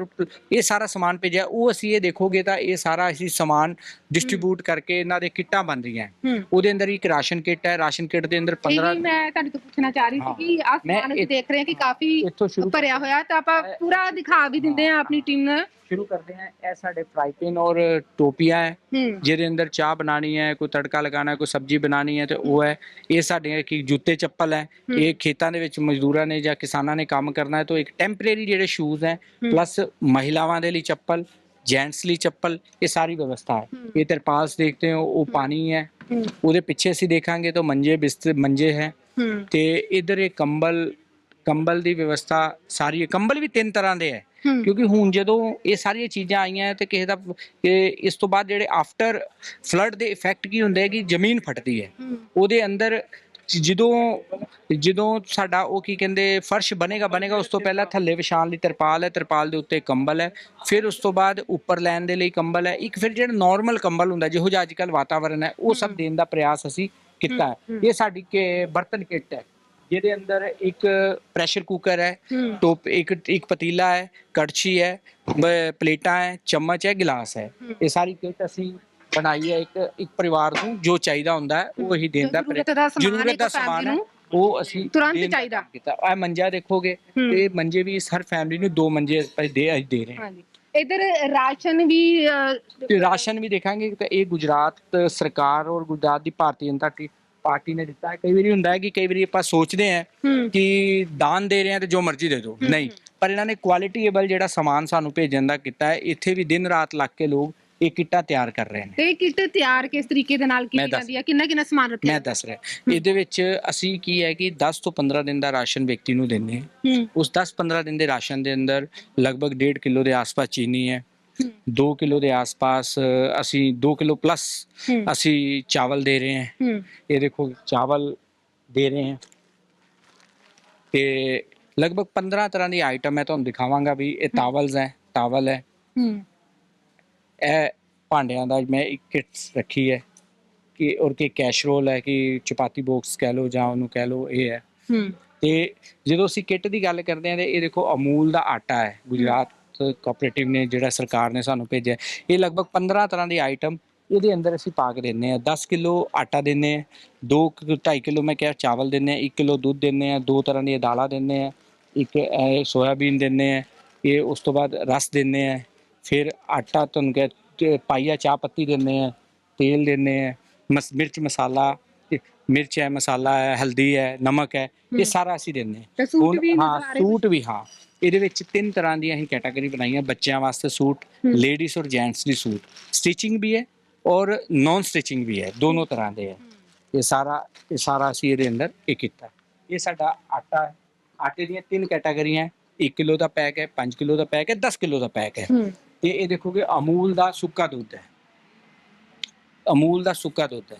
ਇਹ ਸਾਰਾ ਸਮਾਨ ਭੇਜਿਆ। ਉਹ ਅਸੀਂ ਇਹ ਦੇਖੋਗੇ ਤਾਂ ਇਹ ਸਾਰਾ ਅਸੀਂ ਸਮਾਨ ਡਿਸਟ੍ਰੀਬਿਊਟ ਕਰਕੇ ਇਹਨਾਂ ਦੇ ਕਿੱਟਾਂ ਬਣ ਰਹੀਆਂ। ਉਹਦੇ ਅੰਦਰ ਇੱਕ ਰਾਸ਼ਨ ਕਿੱਟ ਹੈ ਰਾਸ਼ਨ ਕਿੱਟ ਦੇ ਅੰਦਰ 15 ਇਹ ਮੈਂ ਤੁਹਾਡੇ ਤੋਂ ਪੁੱਛਣਾ ਚਾਹ ਰਹੀ। ਸੀ ਕਿ ਮੈਂ ਸਮਾਨ ਅਸੀਂ ਦੇਖ ਰਹੇ ਹਾਂ ਕਿ ਕਾਫੀ ਭਰਿਆ ਹੋਇਆ ਤਾਂ ਆਪਾਂ ਪੂਰਾ ਦਿਖਾ ਵੀ ਦਿੰਦੇ ਹਾਂ। ਆਪਣੀ ਟੀਮ ਨੂੰ। ਸ਼ੁਰੂ ਕਰਦੇ ਹਾਂ ਇਹ ਸਾਡੇ ਫਰਾਈ ਪੈਨ ਔਰ ਟੋਪੀਆਂ ਹੈ ਹੂੰ। ਜਿਹਦੇ ਅੰਦਰ ਚਾਹ ਬਣਾਣੀ ਹੈ ਕੋਈ ਤੜਕਾ ਲਗਾਣਾ ਕੋਈ ਸਬਜ਼ੀ ਬਣਾਣੀ ਹੈ ਤੇ ਉਹ ਹੈ ਇਹ ਸਾਡੇ ਕੀ ਜੁੱਤੇ ਚੱਪਲ ਹੈ ਇਹ ਖੇਤਾਂ ਦੇ ਵਿੱਚ ਮਜ਼ਦੂਰਾਂ ਨੇ ਜਾਂ ਕਿਸਾਨਾਂ ਨੇ ਕੰਮ ਕਰਨਾ ਹੈ ਤਾਂ ਇੱਕ ਟੈਂਪਰੇਰੀ ਜਿਹੜੇ ਸ਼ੂਜ਼ ਹੈ ਪਲੱਸ ਮਹਿਲਾਵਾਂ ਦੇ ਲਈ ਚੱਪਲ ਜੈਂਟਸ ਲਈ ਚੱਪਲ ਇਹ ਸਾਰੀ ਵਿਵਸਥਾ ਹੈ। ਇਹ ਤਰਪਾਲਸ ਦੇਖते ਹੋ ਉਹ ਪਾਣੀ ਹੈ ਉਹਦੇ ਪਿੱਛੇ ਅਸੀਂ ਦੇਖਾਂਗੇ ਤਾਂ ਮੰਜੇ ਬਿਸਤਰ ਮੰਜੇ ਹੈ। ਹੂੰ। ਤੇ ਇਧਰ ਇਹ ਕੰਬਲ ਕੰਬਲ ਦੀ ਵਿਵਸਥਾ ਸਾਰੀ ਹੈ। ਕੰਬਲ ਵੀ ਤਿੰਨ ਤਰ੍ਹਾਂ ਦੇ ਹੂੰ। ਕਿਉਂਕਿ ਹੁਣ ਜਦੋਂ ਇਹ ਸਾਰੀਆਂ ਚੀਜ਼ਾਂ ਆਈਆਂ ਤੇ ਕਿਸੇ ਦਾ ਇਸ ਤੋਂ ਬਾਅਦ ਜਿਹੜੇ ਆਫਟਰ ਫਲੱਡ ਦੇ ਇਫੈਕਟ ਕੀ ਹੁੰਦੇ ਹੈ ਕਿ ਜ਼ਮੀਨ ਫਟਦੀ ਹੈ। ਉਹਦੇ ਅੰਦਰ ਜਦੋਂ ਜਦੋਂ ਸਾਡਾ ਉਹ ਕੀ ਕਹਿੰਦੇ ਫਰਸ਼ ਬਣੇਗਾ ਬਣੇਗਾ ਉਸ ਤੋਂ ਪਹਿਲਾਂ ਥੱਲੇ ਵਿਛਾਣ ਲਈ ਤਰਪਾਲ ਹੈ ਤਰਪਾਲ ਦੇ ਉੱਤੇ ਕੰਬਲ ਹੈ। ਫਿਰ ਉਸ ਤੋਂ ਬਾਅਦ ਉੱਪਰ ਲੈਣ ਦੇ ਲਈ ਕੰਬਲ ਹੈ। ਇੱਕ ਫਿਰ ਜਿਹੜਾ ਨਾਰਮਲ ਕੰਬਲ ਹੁੰਦਾ ਜਿਹੋ ਜਿਹਾ ਅੱਜਕੱਲ ਵਾਤਾਵਰਣ ਹੈ ਉਹ ਸਭ ਦੇਣ ਦਾ ਪ੍ਰਯਾਸ ਅਸੀਂ ਕੀਤਾ ਹੈ। ਇਹ ਸਾਡੀ ਕੇ ਬਰਤਨ ਕਿੱਟ ਹੈ। ਜਿਹਦੇ ਅੰਦਰ ਇੱਕ ਪ੍ਰੈਸ਼ਰ ਕੁੱਕਰ ਹੈ ਟੋਪ ਇੱਕ ਇੱਕ ਪਤੀਲਾ ਹੈ ਕੜਛੀ ਹੈ ਪਲੇਟਾਂ ਹੈ ਚਮਚ ਹੈ ਗਿਲਾਸ ਹੈ। ਇਹ ਸਾਰੀ ਕਿੱਟ ਅਸੀਂ ਬਣਾਈ ਹੈ ਇੱਕ ਇੱਕ ਪਰਿਵਾਰ ਨੂੰ ਜੋ ਚਾਹੀਦਾ ਹੁੰਦਾ ਉਹ ਹੀ ਦੇਣ ਦਾ ਜ਼ਰੂਰਤ ਦਾ ਸਮਾਨ ਹੈ ਉਹ ਅਸੀਂ ਤੁਰੰਤ ਚਾਹੀਦਾ। ਕੀਤਾ। ਮੰਜਾ ਦੇਖੋਗੇ। ਇਹ ਮੰਜੇ ਵੀ ਹਰ ਫੈਮਿਲੀ ਨੂੰ ਦੋ ਮੰਜੇ ਦੇ ਅਸੀਂ ਦੇ ਰਹੇ ਹਾਂ। ਹਾਂਜੀ। ਇਧਰ ਰਾਸ਼ਨ ਵੀ ਤੇ ਰਾਸ਼ਨ ਵੀ ਦੇਖਾਂਗੇ ਤਾਂ ਇਹ ਗੁਜਰਾਤ ਸਰਕਾਰ ਔਰ ਗੁਜਰਾਤ ਦੀ ਭਾਰਤੀ ਜਨਤਾ ਟੀ- ਪਾਰਟੀ ਨੇ ਦਿੱਤਾ। ਹੈ ਕਈ ਵਾਰੀ ਹੁੰਦਾ ਹੈ ਕਿ ਕਈ ਵਾਰੀ ਆਪਾਂ ਸੋਚਦੇ ਹਾਂ ਕਿ ਦਾਨ ਦੇ ਰਹੇ ਹਾਂ ਤੇ ਜੋ ਮਰਜ਼ੀ ਦੇ ਦਿਓ। ਨਹੀਂ। ਪਰ ਇਹਨਾਂ ਨੇ ਕੁਆਲਿਟੀਏਬਲ ਜਿਹੜਾ ਸਮਾਨ ਸਾਨੂੰ ਭੇਜਣ ਦਾ ਕੀਤਾ ਹੈ ਇੱਥੇ ਵੀ ਦਿਨ ਰਾਤ ਲੱਗ ਕੇ ਲੋਕ ਇਹ ਕਿੱਟਾਂ ਤਿਆਰ ਕਰ ਰਹੇ ਨੇ। ਤੇ ਇਹ ਕਿੱਟ ਤਿਆਰ ਕਿਸ ਤਰੀਕੇ ਦੇ ਨਾਲ ਕੀਤੀ ਜਾਂਦੀ ਹੈ? ਕਿੰਨਾ ਕਿੰਨਾ ਸਮਾਨ ਰੱਖਿਆ? ਮੈਂ ਦੱਸ ਰਿਹਾ। ਇਹਦੇ ਵਿੱਚ ਅਸੀਂ ਕੀ ਹੈ ਕਿ 10 ਤੋਂ 15 ਦਿਨ ਦਾ ਰਾਸ਼ਨ ਵਿਅਕਤੀ ਨੂੰ ਦਿੰਦੇ ਹਾਂ। ਉਸ 10-15 ਦਿਨ ਦੇ ਰਾਸ਼ਨ ਦੇ ਅੰਦਰ ਲਗਭਗ 1.5 ਕਿਲੋ ਦੇ ਆਸ-ਪਾਸ ਚੀਨੀ ਹੂੰ। 2 ਕਿਲੋ ਦੇ ਆਸ-ਪਾਸ ਅਸੀਂ 2 ਕਿਲੋ ਪਲੱਸ ਅਸੀਂ ਚਾਵਲ ਦੇ ਰਹੇ ਹਾਂ। ਇਹ ਦੇਖੋ ਚਾਵਲ ਦੇ ਰਹੇ ਹਾਂ। ਤੇ ਲਗਭਗ 15 ਤਰ੍ਹਾਂ ਦੀ ਆਈਟਮ ਮੈਂ ਤੁਹਾਨੂੰ ਦਿਖਾਵਾਂਗਾ ਵੀ ਇਹ ਟਾਵਲਸ ਹੈ ਟਾਵਲ ਹੈ। ਹੂੰ। ਇਹ ਭਾਂਡਿਆਂ ਦਾ ਮੈਂ ਇੱਕ ਕਿਟਸ ਰੱਖੀ ਹੈ ਕਿ ਔਰ ਕਿ ਕੈਸ਼ਰੋਲ ਹੈ ਕਿ ਚਪਾਤੀ ਬਾਕਸ ਕਹਿ ਲਓ ਜਾਂ ਉਹਨੂੰ ਕਹਿ ਲਓ ਇਹ ਹੈ। ਹੂੰ। ਤੇ ਜਦੋਂ ਅਸੀਂ ਕਿੱਟ ਦੀ ਗੱਲ ਕਰਦੇ ਹਾਂ ਤੇ ਇਹ ਦੇਖੋ ਅਮੂਲ ਦਾ ਆਟਾ ਹੈ ਗੁਜਰਾਤ ਕੋਆਪਰੇਟਿਵ ਨੇ ਜਿਹੜਾ ਸਰਕਾਰ ਨੇ ਸਾਨੂੰ ਭੇਜਿਆ ਇਹ ਲਗਭਗ 15 ਤਰ੍ਹਾਂ ਦੀ ਆਈਟਮ ਇਹਦੇ ਅੰਦਰ ਅਸੀਂ ਪਾ ਕੇ ਦਿੰਨੇ ਆ 10 ਕਿਲੋ ਆਟਾ ਦਿੰਨੇ ਆ 2 2.5 ਕਿਲੋ ਮੈਂ ਕਿਹਾ ਚਾਵਲ ਦਿੰਨੇ ਆ 1 ਕਿਲੋ ਦੁੱਧ ਦਿੰਨੇ ਆ ਦੋ ਤਰ੍ਹਾਂ ਦੀਆਂ ਦਾਲਾਂ ਦਿੰਨੇ ਆ ਇੱਕ ਸੋਇਆਬੀਨ ਦਿੰਨੇ ਆ ਇਹ ਉਸ ਤੋਂ ਬਾਅਦ ਰਸ ਦਿੰਨੇ ਆ ਫਿਰ ਆਟਾ ਤੁਹਾਨੂੰ ਕਹਿ ਪਾਈਆ ਚਾਹ ਪੱਤੀ ਦਿੰਨੇ ਆ ਤੇਲ ਦਿੰਨੇ ਆ ਮਸ ਮਿਰਚ ਮਸਾਲਾ ਮਿਰਚ ਹੈ ਮਸਾਲਾ ਹੈ ਹਲਦੀ ਹੈ ਨਮਕ ਹੈ ਹੂੰ। ਇਹ ਸਾਰਾ ਅਸੀਂ ਦਿੰਨੇ ਤੇ ਸੂਟ ਵੀ ਹਾਂ ਸੂਟ ਵੀ ਹਾਂ। ਇਹਦੇ ਵਿੱਚ ਤਿੰਨ ਤਰ੍ਹਾਂ ਦੀਆਂ ਅਸੀਂ ਕੈਟਾਗਰੀ ਬਣਾਈਆਂ ਬੱਚਿਆਂ ਵਾਸਤੇ ਸੂਟ। ਲੇਡੀਜ਼ ਔਰ ਜੈਂਟਸ ਦੀ ਸੂਟ। ਸਟਿਚਿੰਗ ਵੀ ਹੈ ਔਰ ਨੌਨ ਸਟਿਚਿੰਗ ਵੀ ਹੈ ਦੋਨੋਂ ਤਰ੍ਹਾਂ ਦੇ ਹੈ। ਇਹ ਸਾਰਾ ਇਹ ਸਾਰਾ ਅਸੀਂ ਇਹਦੇ ਅੰਦਰ ਇਹ ਕੀਤਾ। ਇਹ ਸਾਡਾ ਆਟਾ ਹੈ। ਆਟੇ ਦੀਆਂ ਤਿੰਨ ਕੈਟਾਗਰੀਆਂ 1 ਕਿਲੋ ਦਾ ਪੈਕ ਹੈ 5 ਕਿਲੋ ਦਾ ਪੈਕ ਹੈ 10 ਕਿਲੋ ਦਾ ਪੈਕ ਹੈ। ਤੇ ਇਹ ਦੇਖੋਗੇ ਅਮੂਲ ਦਾ ਸੁੱਕਾ ਦੁੱਧ ਹੈ। ਅਮੂਲ ਦਾ ਸੁੱਕਾ ਦੁੱਧ ਹੂੰ।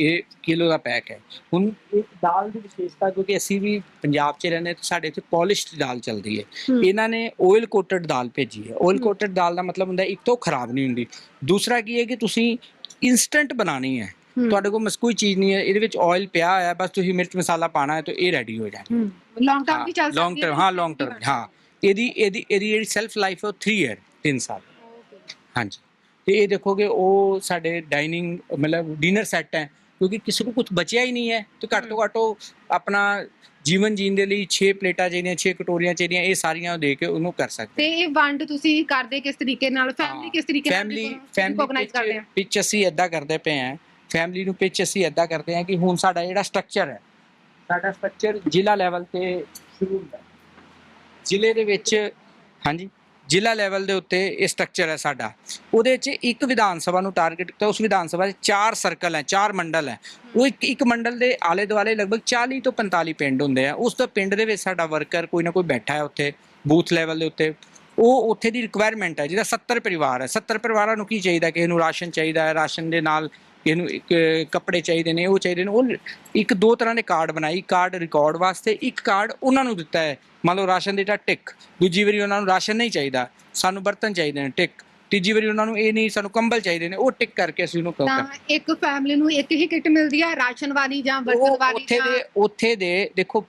ਇਹ ਕਿਲੋ ਦਾ ਪੈਕ ਹੈ। ਹੁਣ ਇੱਕ ਦਾਲ ਦੀ ਵਿਸ਼ੇਸ਼ਤਾ ਕਿਉਂਕਿ ਅਸੀਂ ਵੀ ਪੰਜਾਬ 'ਚ ਰਹਿੰਦੇ ਹਾਂ ਤਾਂ ਸਾਡੇ ਇੱਥੇ ਪੋਲਿਸ਼ਡ ਦਾਲ ਚੱਲਦੀ ਹੈ। ਹੂੰ। ਇਹਨਾਂ ਨੇ ਆਇਲ ਕੋਟਡ ਦਾਲ ਭੇਜੀ ਹੈ। ਆਇਲ ਕੋਟਡ ਦਾਲ ਦਾ ਮਤਲਬ ਹੁੰਦਾ ਇੱਕ ਤਾਂ ਖਰਾਬ ਨਹੀਂ ਹੁੰਦੀ। ਦੂਸਰਾ ਕੀ ਹੈ ਕਿ ਤੁਸੀਂ ਇਨਸਟੈਂਟ ਬਣਾਣੀ ਹੈ। ਹੂੰ। ਤੁਹਾਡੇ ਕੋਲ ਮਸ ਕੋਈ ਚੀਜ਼ ਨਹੀਂ ਹੈ। ਇਹਦੇ ਵਿੱਚ ਆਇਲ ਪਿਆ ਹੋਇਆ ਹੈ। ਬਸ ਤੁਸੀਂ ਮਿਰਚ ਮਸਾਲਾ ਪਾਣਾ ਹੈ ਤਾਂ ਇਹ ਰੈਡੀ ਹੋ ਜਾਣਾ। ਹੂੰ। ਲੌਂਗ ਟਰਮ ਵੀ ਚੱਲ ਲੌਂਗ ਸਕਦੀ ਟਰਮ ਹੈ ਹਾਂ ਲੌਂਗ ਟਰਮ ਹਾਂ। ਇਹਦੀ ਇਹਦੀ ਇਹਦੀ ਜਿਹੜੀ ਸੈਲਫ ਲਾਈਫ ਹੈ ਉਹ 3 ਇਅਰ 3 ਸਾਲ। ਹਾਂਜੀ। ਤੇ ਇਹ ਦੇਖੋਗੇ ਉਹ ਸਾਡੇ ਡਾਈਨਿੰਗ ਮਤਲਬ ਡਿਨਰ ਸੈੱਟ ਹੈ ਕਿਉਂਕਿ ਕਿਸੇ ਨੂੰ ਕੁਝ ਬਚਿਆ ਹੀ ਨਹੀਂ ਹੈ ਤੇ ਘੱਟ ਤੋਂ ਘੱਟ ਉਹ ਆਪਣਾ ਜੀਵਨ ਜੀਣ ਦੇ ਲਈ 6 ਪਲੇਟਾਂ ਜਿਹੜੀਆਂ 6 ਕਟੋਰੀਆਂ ਜਿਹੜੀਆਂ ਇਹ ਸਾਰੀਆਂ ਦੇ ਕੇ ਉਹਨੂੰ ਕਰ ਸਕਦੇ ਤੇ ਇਹ ਵੰਡ ਤੁਸੀਂ ਕਰਦੇ ਕਿਸ ਤਰੀਕੇ ਨਾਲ? ਫੈਮਿਲੀ ਕਿਸ ਤਰੀਕੇ ਨਾਲ ਫੈਮਿਲੀ ਆਰਗੇਨਾਈਜ਼ ਫੈਮਿਲੀ ਕਰਦੇ ਆ? ਪਿਚ ਅਸੀਂ ਇਦਾਂ ਕਰਦੇ ਪਏ ਹਾਂ ਫੈਮਿਲੀ ਨੂੰ ਪਿਚ ਅਸੀਂ ਇਦਾਂ ਕਰਦੇ ਹਾਂ ਕਿ ਹੁਣ ਸਾਡਾ ਜਿਹੜਾ ਸਟਰਕਚਰ ਹੈ ਸਾਡਾ ਸਟਰਕਚਰ ਜ਼ਿਲ੍ਹਾ ਲੈਵਲ ਤੇ ਸ਼ੁਰੂ ਹੁੰਦਾ। ਜ਼ਿਲ੍ਹੇ ਦੇ ਵਿੱਚ ਹਾਂਜੀ? ਜ਼ਿਲ੍ਹਾ ਲੈਵਲ ਦੇ ਉੱਤੇ ਇਹ ਸਟਰਕਚਰ ਹੈ ਸਾਡਾ। ਉਹਦੇ 'ਚ ਇੱਕ ਵਿਧਾਨ ਸਭਾ ਨੂੰ ਟਾਰਗੇਟ ਕੀਤਾ, ਉਸ ਵਿਧਾਨ ਸਭਾ 'ਚ ਚਾਰ ਸਰਕਲ ਹੈ, ਚਾਰ ਮੰਡਲ ਹੈ। ਉਹ ਇੱਕ ਇੱਕ ਮੰਡਲ ਦੇ ਆਲੇ ਦੁਆਲੇ ਲਗਭਗ 40 ਤੋਂ 45 ਪਿੰਡ ਹੁੰਦੇ ਆ। ਉਸ ਤੋਂ ਪਿੰਡ ਦੇ ਵਿੱਚ ਸਾਡਾ ਵਰਕਰ ਕੋਈ ਨਾ ਕੋਈ ਬੈਠਾ ਹੈ ਉੱਥੇ ਬੂਥ ਲੈਵਲ ਦੇ ਉੱਤੇ। ਉਹ ਉੱਥੇ ਦੀ ਰਿਕੁਆਇਰਮੈਂਟ ਹੈ, ਜਿਹਦਾ 70 ਪਰਿਵਾਰ ਹੈ। 70 ਪਰਿਵਾਰਾਂ ਨੂੰ ਕੀ ਚਾਹੀਦਾ ਕਿਸੇ ਨੂੰ ਰਾਸ਼ਨ ਚਾਹੀਦਾ ਹੈ? ਰਾਸ਼ਨ ਦੇ ਨਾਲ ਕਿਸੇ ਨੂੰ ਇੱਕ ਕੱਪੜੇ ਚਾਹੀਦੇ ਨੇ ਉਹ ਚਾਹੀਦੇ ਨੇ ਉਹ ਇੱਕ ਦੋ ਤਰ੍ਹਾਂ ਦੇ ਕਾਰਡ ਬਣਾਈ ਕਾਰਡ ਰਿਕਾਰਡ ਵਾਸਤੇ ਇੱਕ ਕਾਰਡ ਉਹਨਾਂ ਨੂੰ ਦਿੱਤਾ ਹੈ। ਮੰਨ ਲਓ ਰਾਸ਼ਨ ਦੇ ਤਾਂ ਟਿਕ ਦੂਜੀ ਵਾਰੀ ਉਹਨਾਂ ਨੂੰ ਰਾਸ਼ਨ ਨਹੀਂ ਚਾਹੀਦਾ ਸਾਨੂੰ ਬਰਤਨ ਚਾਹੀਦੇ ਨੇ ਟਿਕ ਤੀਜੀ ਵਾਰੀ ਉਹਨਾਂ ਨੂੰ ਇਹ ਨਹੀਂ ਸਾਨੂੰ ਕੰਬਲ ਚਾਹੀਦੇ ਨੇ ਉਹ ਟਿਕ ਕਰਕੇ ਅਸੀਂ ਉਹਨੂੰ ਤਾਂ ਕਰ ਇੱਕ ਫੈਮਿਲੀ ਨੂੰ ਇੱਕ ਹੀ ਕਿੱਟ ਮਿਲਦੀ ਹੈ ਰਾਸ਼ਨ ਵਾਲੀ ਜਾਂ ਬਰਤਨ ਵਾਲੀ ਉੱਥੇ ਦੇ ਉੱਥੇ ਦੇ ਦੇਖੋ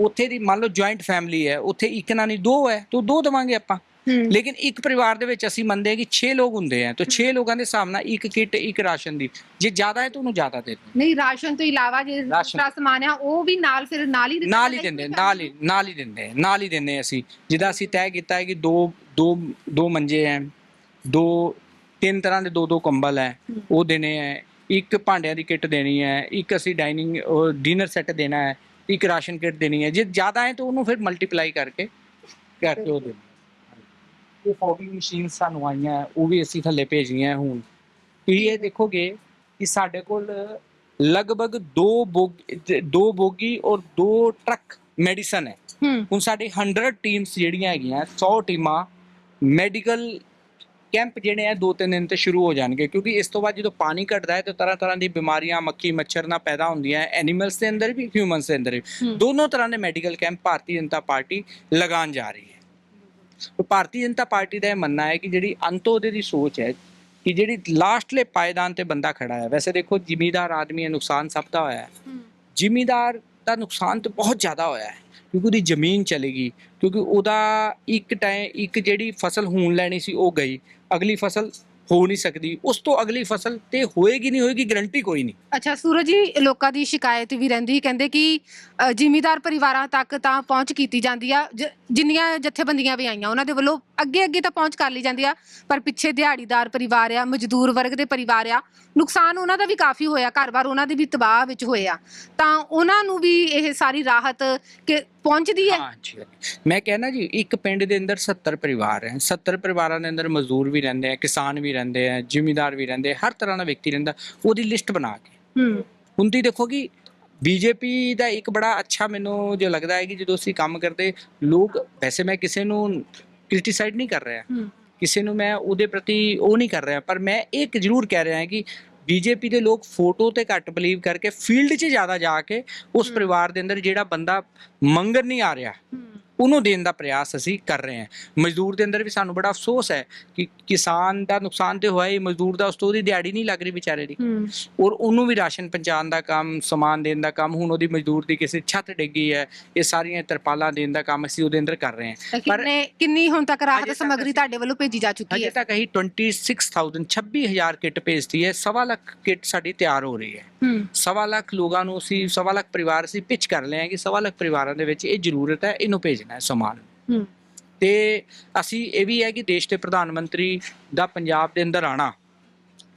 ਉੱਥੇ ਦੀ ਮੰਨ ਲਓ ਜੁਆਇੰਟ ਫੈਮਿਲੀ ਹੈ ਉੱਥੇ ਇੱਕ ਨਾ ਨਹੀਂ ਦੋ ਹੈ ਤਾਂ ਦੋ ਦਵਾਂਗੇ ਆਪਾਂ। ਲੇਕਿਨ ਇੱਕ ਪਰਿਵਾਰ ਦੇ ਵਿੱਚ ਅਸੀਂ ਮੰਨਦੇ ਹਾਂ ਕਿ 6 ਲੋਕ ਹੁੰਦੇ ਆ ਤਾਂ 6 ਲੋਕਾਂ ਦੇ ਹਿਸਾਬ ਨਾਲ ਇੱਕ ਕਿੱਟ ਇੱਕ ਰਾਸ਼ਨ ਦੀ ਜੇ ਜ਼ਿਆਦਾ ਹੈ ਤਾਂ ਉਹਨੂੰ ਜ਼ਿਆਦਾ ਦੇ ਦਿਓ। ਨਹੀਂ ਰਾਸ਼ਨ ਤੋਂ ਇਲਾਵਾ ਜੇ ਦੂਸਰਾ ਸਮਾਨ ਆ ਉਹ ਵੀ ਨਾਲ ਫਿਰ ਨਾਲ ਹੀ ਨਾਲ ਹੀ ਦਿੰਦੇ ਨਾਲ ਹੀ ਨਾਲ ਹੀ ਦਿੰਦੇ ਨਾਲ ਹੀ ਦਿੰਦੇ ਅਸੀਂ। ਜਿੱਦਾਂ ਅਸੀਂ ਤੈਅ ਕੀਤਾ ਹੈ ਕਿ ਦੋ ਦੋ ਦੋ ਮੰਜੇ ਹੈ ਦੋ ਤਿੰਨ ਤਰ੍ਹਾਂ ਦੇ ਦੋ ਦੋ ਕੰਬਲ ਹੈ। ਉਹ ਦੇਣੇ ਹੈ ਇੱਕ ਭਾਂਡਿਆਂ ਦੀ ਕਿੱਟ ਦੇਣੀ ਹੈ ਇੱਕ ਅਸੀਂ ਡਾਈਨਿੰਗ ਡਿਨਰ ਸੈੱਟ ਦੇਣਾ ਹੈ ਇੱਕ ਰਾਸ਼ਨ ਕਿੱਟ ਦੇਣੀ ਹੈ ਜੇ ਜ਼ਿਆਦਾ ਹੈ ਤਾਂ ਉਹਨੂੰ ਫਿਰ ਮਲਟੀਪਲਾਈ ਕਰਕੇ ਕਰਕੇ ਉਹ ਦੇਣਾ। ਉਹ ਫੋਗਿੰਗ ਮਸ਼ੀਨ ਸਾਨੂੰ ਆਈਆਂ ਉਹ ਵੀ ਅਸੀਂ ਥੱਲੇ ਭੇਜੀਆਂ ਹੁਣ। ਤੁਸੀਂ ਇਹ ਦੇਖੋਗੇ ਕਿ ਸਾਡੇ ਕੋਲ ਲਗਭਗ ਦੋ ਬੋਗੀ ਦੋ ਬੋਗੀ ਔਰ ਦੋ ਟਰੱਕ ਮੈਡੀਸਨ ਹੈ। ਹੁਣ ਸਾਡੀ 100 ਟੀਮਸ ਜਿਹੜੀਆਂ ਹੈਗੀਆਂ 100 ਟੀਮਾਂ ਮੈਡੀਕਲ ਕੈਂਪ ਜਿਹੜੇ ਆ ਦੋ ਤਿੰਨ ਦਿਨ ਤੇ ਸ਼ੁਰੂ ਹੋ ਜਾਣਗੇ। ਕਿਉਂਕਿ ਇਸ ਤੋਂ ਬਾਅਦ ਜਦੋਂ ਪਾਣੀ ਘਟਦਾ ਹੈ ਤਾਂ ਤਰ੍ਹਾਂ ਤਰ੍ਹਾਂ ਦੀ ਬਿਮਾਰੀਆਂ ਮੱਖੀ ਮੱਛਰ ਨਾਲ ਪੈਦਾ ਹੁੰਦੀਆਂ ਹੈ ਐਨੀਮਲਸ ਦੇ ਅੰਦਰ ਵੀ ਹਿਊਮਨਸ ਦੇ ਅੰਦਰ ਵੀ। ਦੋਨੋਂ ਤਰ੍ਹਾਂ ਦੇ medical camp Bharatiya Janata party ਲਗਾਉਣ ਜਾ ਰਹੀ ਹੈ। ਭਾਰਤੀ ਜਨਤਾ ਪਾਰਟੀ ਦਾ ਇਹ ਮੰਨਣਾ ਹੈ ਕਿ ਜਿਹੜੀ ਅੰਤੋਦੇ ਦੀ ਸੋਚ ਹੈ ਕਿ ਜਿਹੜੀ ਲਾਸਟਲੇ ਪਾਇਦਾਨ ਤੇ ਬੰਦਾ ਖੜਾ ਹੈ ਵੈਸੇ ਦੇਖੋ ਜ਼ਿਮੀਦਾਰ ਆਦਮੀ ਹੈ ਨੁਕਸਾਨ ਸਭ ਦਾ ਹੋਇਆ ਹੈ। ਜ਼ਿਮੀਦਾਰ ਦਾ ਨੁਕਸਾਨ ਤਾਂ ਬਹੁਤ ਜ਼ਿਆਦਾ ਹੋਇਆ ਹੈ ਕਿਉਂਕਿ ਉਹਦੀ ਜ਼ਮੀਨ ਚਲੀ ਗਈ ਕਿਉਂਕਿ ਉਹਦਾ ਇੱਕ ਟਾਈਮ ਇੱਕ ਜਿਹੜੀ ਫਸਲ ਹੋਣ ਲੈਣੀ ਸੀ ਉਹ ਗਈ ਅਗਲੀ ਫਸਲ ਹੋ ਨਹੀਂ ਸਕਦੀ। ਉਸ ਤੋਂ ਅਗਲੀ ਫਸਲ ਤੇ ਹੋਏਗੀ ਨਹੀਂ, ਹੋਏਗੀ ਗਰੰਟੀ ਕੋਈ ਨਹੀਂ। ਅੱਛਾ, ਸੂਰਜ ਜੀ, ਲੋਕਾਂ ਦੀ ਸ਼ਿਕਾਇਤ ਵੀ ਰਹਿੰਦੀ ਕਹਿੰਦੇ ਕਿ ਜ਼ਿਮੀਦਾਰ ਪਰਿਵਾਰਾਂ ਤੱਕ ਤਾਂ ਪਹੁੰਚ ਕੀਤੀ ਜਾਂਦੀ ਆ। ਜ- ਜਿੰਨੀਆਂ ਜਥੇਬੰਦੀਆਂ ਵੀ ਆਈਆਂ, ਉਹਨਾਂ ਦੇ ਵੱਲੋਂ ਅੱਗੇ ਅੱਗੇ ਤਾਂ ਪਹੁੰਚ ਕਰ ਲਈ ਜਾਂਦੀ ਆ ਪਰ ਪਿੱਛੇ ਦਿਹਾੜੀਦਾਰ ਪਰਿਵਾਰ ਆ ਮਜ਼ਦੂਰ ਵਰਗ ਦੇ ਪਰਿਵਾਰ ਆ ਨੁਕਸਾਨ ਉਹਨਾਂ ਦਾ ਵੀ ਕਾਫੀ ਹੋਇਆ ਘਰ-ਬਾਰ ਉਹਨਾਂ ਦੇ ਵੀ ਤਬਾਹ ਵਿੱਚ ਹੋਏ ਆ। ਤਾਂ ਉਹਨਾਂ ਨੂੰ ਵੀ ਇਹ ਸਾਰੀ ਰਾਹਤ ਕਿ ਪਹੁੰਚਦੀ ਹੈ? ਹਾਂ ਜੀ। ਮੈਂ ਕਹਿਣਾ ਜੀ ਇੱਕ ਪਿੰਡ ਦੇ ਅੰਦਰ 70 ਪਰਿਵਾਰ ਹੈ। 70 ਪਰਿਵਾਰਾਂ ਦੇ ਅੰਦਰ ਮਜ਼ਦੂਰ ਵੀ ਰਹਿੰਦੇ ਆ ਕਿਸਾਨ ਵੀ ਰਹਿੰਦੇ ਆ ਜ਼ਿਮੀਂਦਾਰ ਵੀ ਰਹਿੰਦੇ ਆ ਹਰ ਤਰ੍ਹਾਂ ਦਾ ਵਿਅਕਤੀ ਰਹਿੰਦਾ ਉਹਦੀ ਲਿਸਟ ਬਣਾ ਕੇ। ਹੂੰ। ਹੁਣ ਤੁਸੀਂ ਦੇਖੋ ਕਿ ਬੀਜੇਪੀ ਦਾ ਇੱਕ ਬੜਾ ਅੱਛਾ ਮੈਨੂੰ ਜੋ ਲੱਗਦਾ ਹੈ ਕਿ ਜਦੋਂ ਅਸੀਂ ਕੰਮ ਕਰਦੇ ਲੋਕ ਵੈਸੇ ਮੈਂ ਕਿਸੇ ਨੂੰ ਕ੍ਰਿਟਿਸਾਈਜ਼ ਨਹੀਂ ਕਰ ਰਿਹਾ। ਹੂੰ। ਕਿਸੇ ਨੂੰ ਮੈਂ ਉਹਦੇ ਪ੍ਰਤੀ ਉਹ ਨਹੀਂ ਕਰ ਰਿਹਾ। ਪਰ ਮੈਂ ਇੱਕ ਜ਼ਰੂਰ ਕਹਿ ਰਿਹਾ ਕਿ ਬੀਜੇਪੀ ਦੇ ਲੋਕ ਫੋਟੋ ਤੇ ਘੱਟ ਬਲੀਵ ਕਰਕੇ ਫੀਲਡ 'ਚ ਜ਼ਿਆਦਾ ਜਾ ਕੇ ਉਸ। ਪਰਿਵਾਰ ਦੇ ਅੰਦਰ ਜਿਹੜਾ ਬੰਦਾ ਮੰਗਣ ਨਹੀਂ ਆ ਰਿਹਾ। ਉਹਨੂੰ ਦੇਣ ਦਾ ਪ੍ਰਯਾਸ ਅਸੀਂ ਕਰ ਰਹੇ ਹਾਂ। ਮਜ਼ਦੂਰ ਦੇ ਅੰਦਰ ਵੀ ਸਾਨੂੰ ਬੜਾ ਅਫਸੋਸ ਹੈ ਕਿ ਕਿਸਾਨ ਦਾ ਨੁਕਸਾਨ ਤੇ ਹੋਇਆ ਹੀ ਮਜ਼ਦੂਰ ਦਾ ਉਸ ਤੋਂ ਉਹਦੀ ਦਿਹਾੜੀ ਨਹੀਂ ਲੱਗ ਰਹੀ ਵਿਚਾਰੇ ਦੀ। ਔਰ ਉਹਨੂੰ ਵੀ ਰਾਸ਼ਨ ਪਹੁੰਚਾਉਣ ਦਾ ਕੰਮ ਸਮਾਨ ਦੇਣ ਦਾ ਕੰਮ ਹੁਣ ਉਹਦੀ ਮਜ਼ਦੂਰ ਦੀ ਕਿਸੇ ਛੱਤ ਡਿੱਗੀ ਹੈ ਇਹ ਸਾਰੀਆਂ ਤਰਪਾਲਾਂ ਦੇਣ ਦਾ ਕੰਮ ਅਸੀਂ ਉਹਦੇ ਅੰਦਰ ਕਰ ਰਹੇ ਹਾਂ। ਪਰ- ਕਿੰਨੇ ਹੁਣ ਤੱਕ ਅਜੇ ਰਾਹਤ ਸਮੱਗਰੀ ਤੁਹਾਡੇ ਵੱਲੋਂ ਭੇਜੀ ਜਾ ਚੁੱਕੀ ਅਜੇ ਹੈ? ਤੱਕ ਅਸੀਂ 26000 26000 ਕਿੱਟ ਭੇਜਤੀ ਹੈ ਸਵਾ ਲੱਖ ਕਿੱਟ ਸਾਡੀ ਤਿਆਰ ਹੋ ਰਹੀ ਹੂੰ। ਸਵਾ ਲੱਖ ਲੋਕਾਂ ਨੂੰ ਅਸੀਂ ਸਵਾ ਲੱਖ ਪਰਿਵਾਰ ਅਸੀਂ ਪਿਚ ਕਰ ਲਏ ਕਿ ਸਵਾ ਲੱਖ ਪਰਿਵਾਰਾਂ ਦੇ ਵਿੱਚ ਇਹ ਜ਼ਰੂਰਤ ਹੈ ਇਹਨੂੰ ਭੇਜਣਾ ਹੈ ਸਮਾਨ। ਹੂੰ। ਤੇ ਅਸੀਂ ਇਹ ਵੀ ਹੈ ਕਿ ਦੇਸ਼ ਦੇ ਪ੍ਰਧਾਨ ਮੰਤਰੀ ਦਾ ਪੰਜਾਬ ਦੇ ਅੰਦਰ ਆਣਾ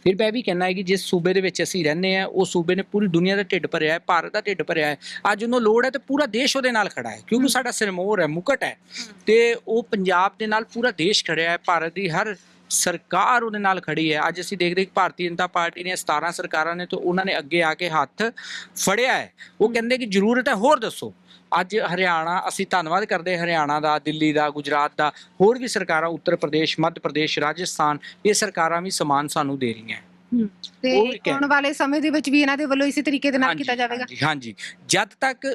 ਫਿਰ ਮੈਂ ਵੀ ਕਹਿਣਾ ਹੈ ਕਿ ਜਿਸ ਸੂਬੇ ਦੇ ਵਿੱਚ ਅਸੀਂ ਰਹਿੰਦੇ ਆ ਉਹ ਸੂਬੇ ਨੇ ਪੂਰੀ ਦੁਨੀਆ ਦਾ ਢਿੱਡ ਭਰਿਆ ਹੈ ਭਾਰਤ ਦਾ ਢਿੱਡ ਭਰਿਆ ਹੈ। ਅੱਜ ਉਹਨੂੰ ਲੋੜ ਹੈ ਤੇ ਪੂਰਾ ਦੇਸ਼ ਉਹਦੇ ਨਾਲ ਖੜਾ ਹੈ ਕਿਉਂਕਿ ਸਾਡਾ ਸਿਰਮੌਰ ਹੈ ਮੁਕਟ ਹੈ। ਤੇ ਉਹ ਪੰਜਾਬ ਦੇ ਨਾਲ ਪੂਰਾ ਦੇਸ਼ ਖੜਿਆ ਹੈ ਭਾਰਤ ਦੀ ਹਰ ਸਰਕਾਰ ਉਹਦੇ ਨਾਲ ਖੜੀ ਹੈ। ਅੱਜ ਅਸੀਂ ਦੇਖਦੇ ਕਿ ਭਾਰਤੀ ਜਨਤਾ ਪਾਰਟੀ ਨੇ 17 ਸਰਕਾਰਾਂ ਨੇ ਤੇ ਉਹਨਾਂ ਨੇ ਅੱਗੇ ਆ ਕੇ ਹੱਥ ਫੜਿਆ ਹੈ। ਉਹ ਕਹਿੰਦੇ ਕਿ ਜ਼ਰੂਰਤ ਹੈ, ਹੋਰ ਦੱਸੋ। ਅੱਜ ਹਰਿਆਣਾ, ਅਸੀਂ ਧੰਨਵਾਦ ਕਰਦੇ ਹਰਿਆਣਾ ਦਾ, ਦਿੱਲੀ ਦਾ, ਗੁਜਰਾਤ ਦਾ, ਹੋਰ ਵੀ ਸਰਕਾਰਾਂ, ਉੱਤਰ ਪ੍ਰਦੇਸ਼, ਮੱਧ ਪ੍ਰਦੇਸ਼, ਰਾਜਸਥਾਨ, ਇਹ ਸਰਕਾਰਾਂ ਵੀ ਸਮਾਨ ਸਾਨੂੰ ਦੇ ਰਹੀਆਂ ਤੇ ਉਹ ਵੀ ਕਹਿ- ਆਉਣ ਵਾਲੇ ਸਮੇਂ ਦੇ ਵਿੱਚ ਵੀ ਇਹਨਾਂ ਦੇ ਵੱਲੋਂ ਇਸੇ ਤਰੀਕੇ ਦੇ ਨਾਲ ਹਾਂਜੀ, ਕੀਤਾ ਜਾਵੇਗਾ? ਹਾਂਜੀ ਹਾਂਜੀ। ਜਦ ਤੱਕ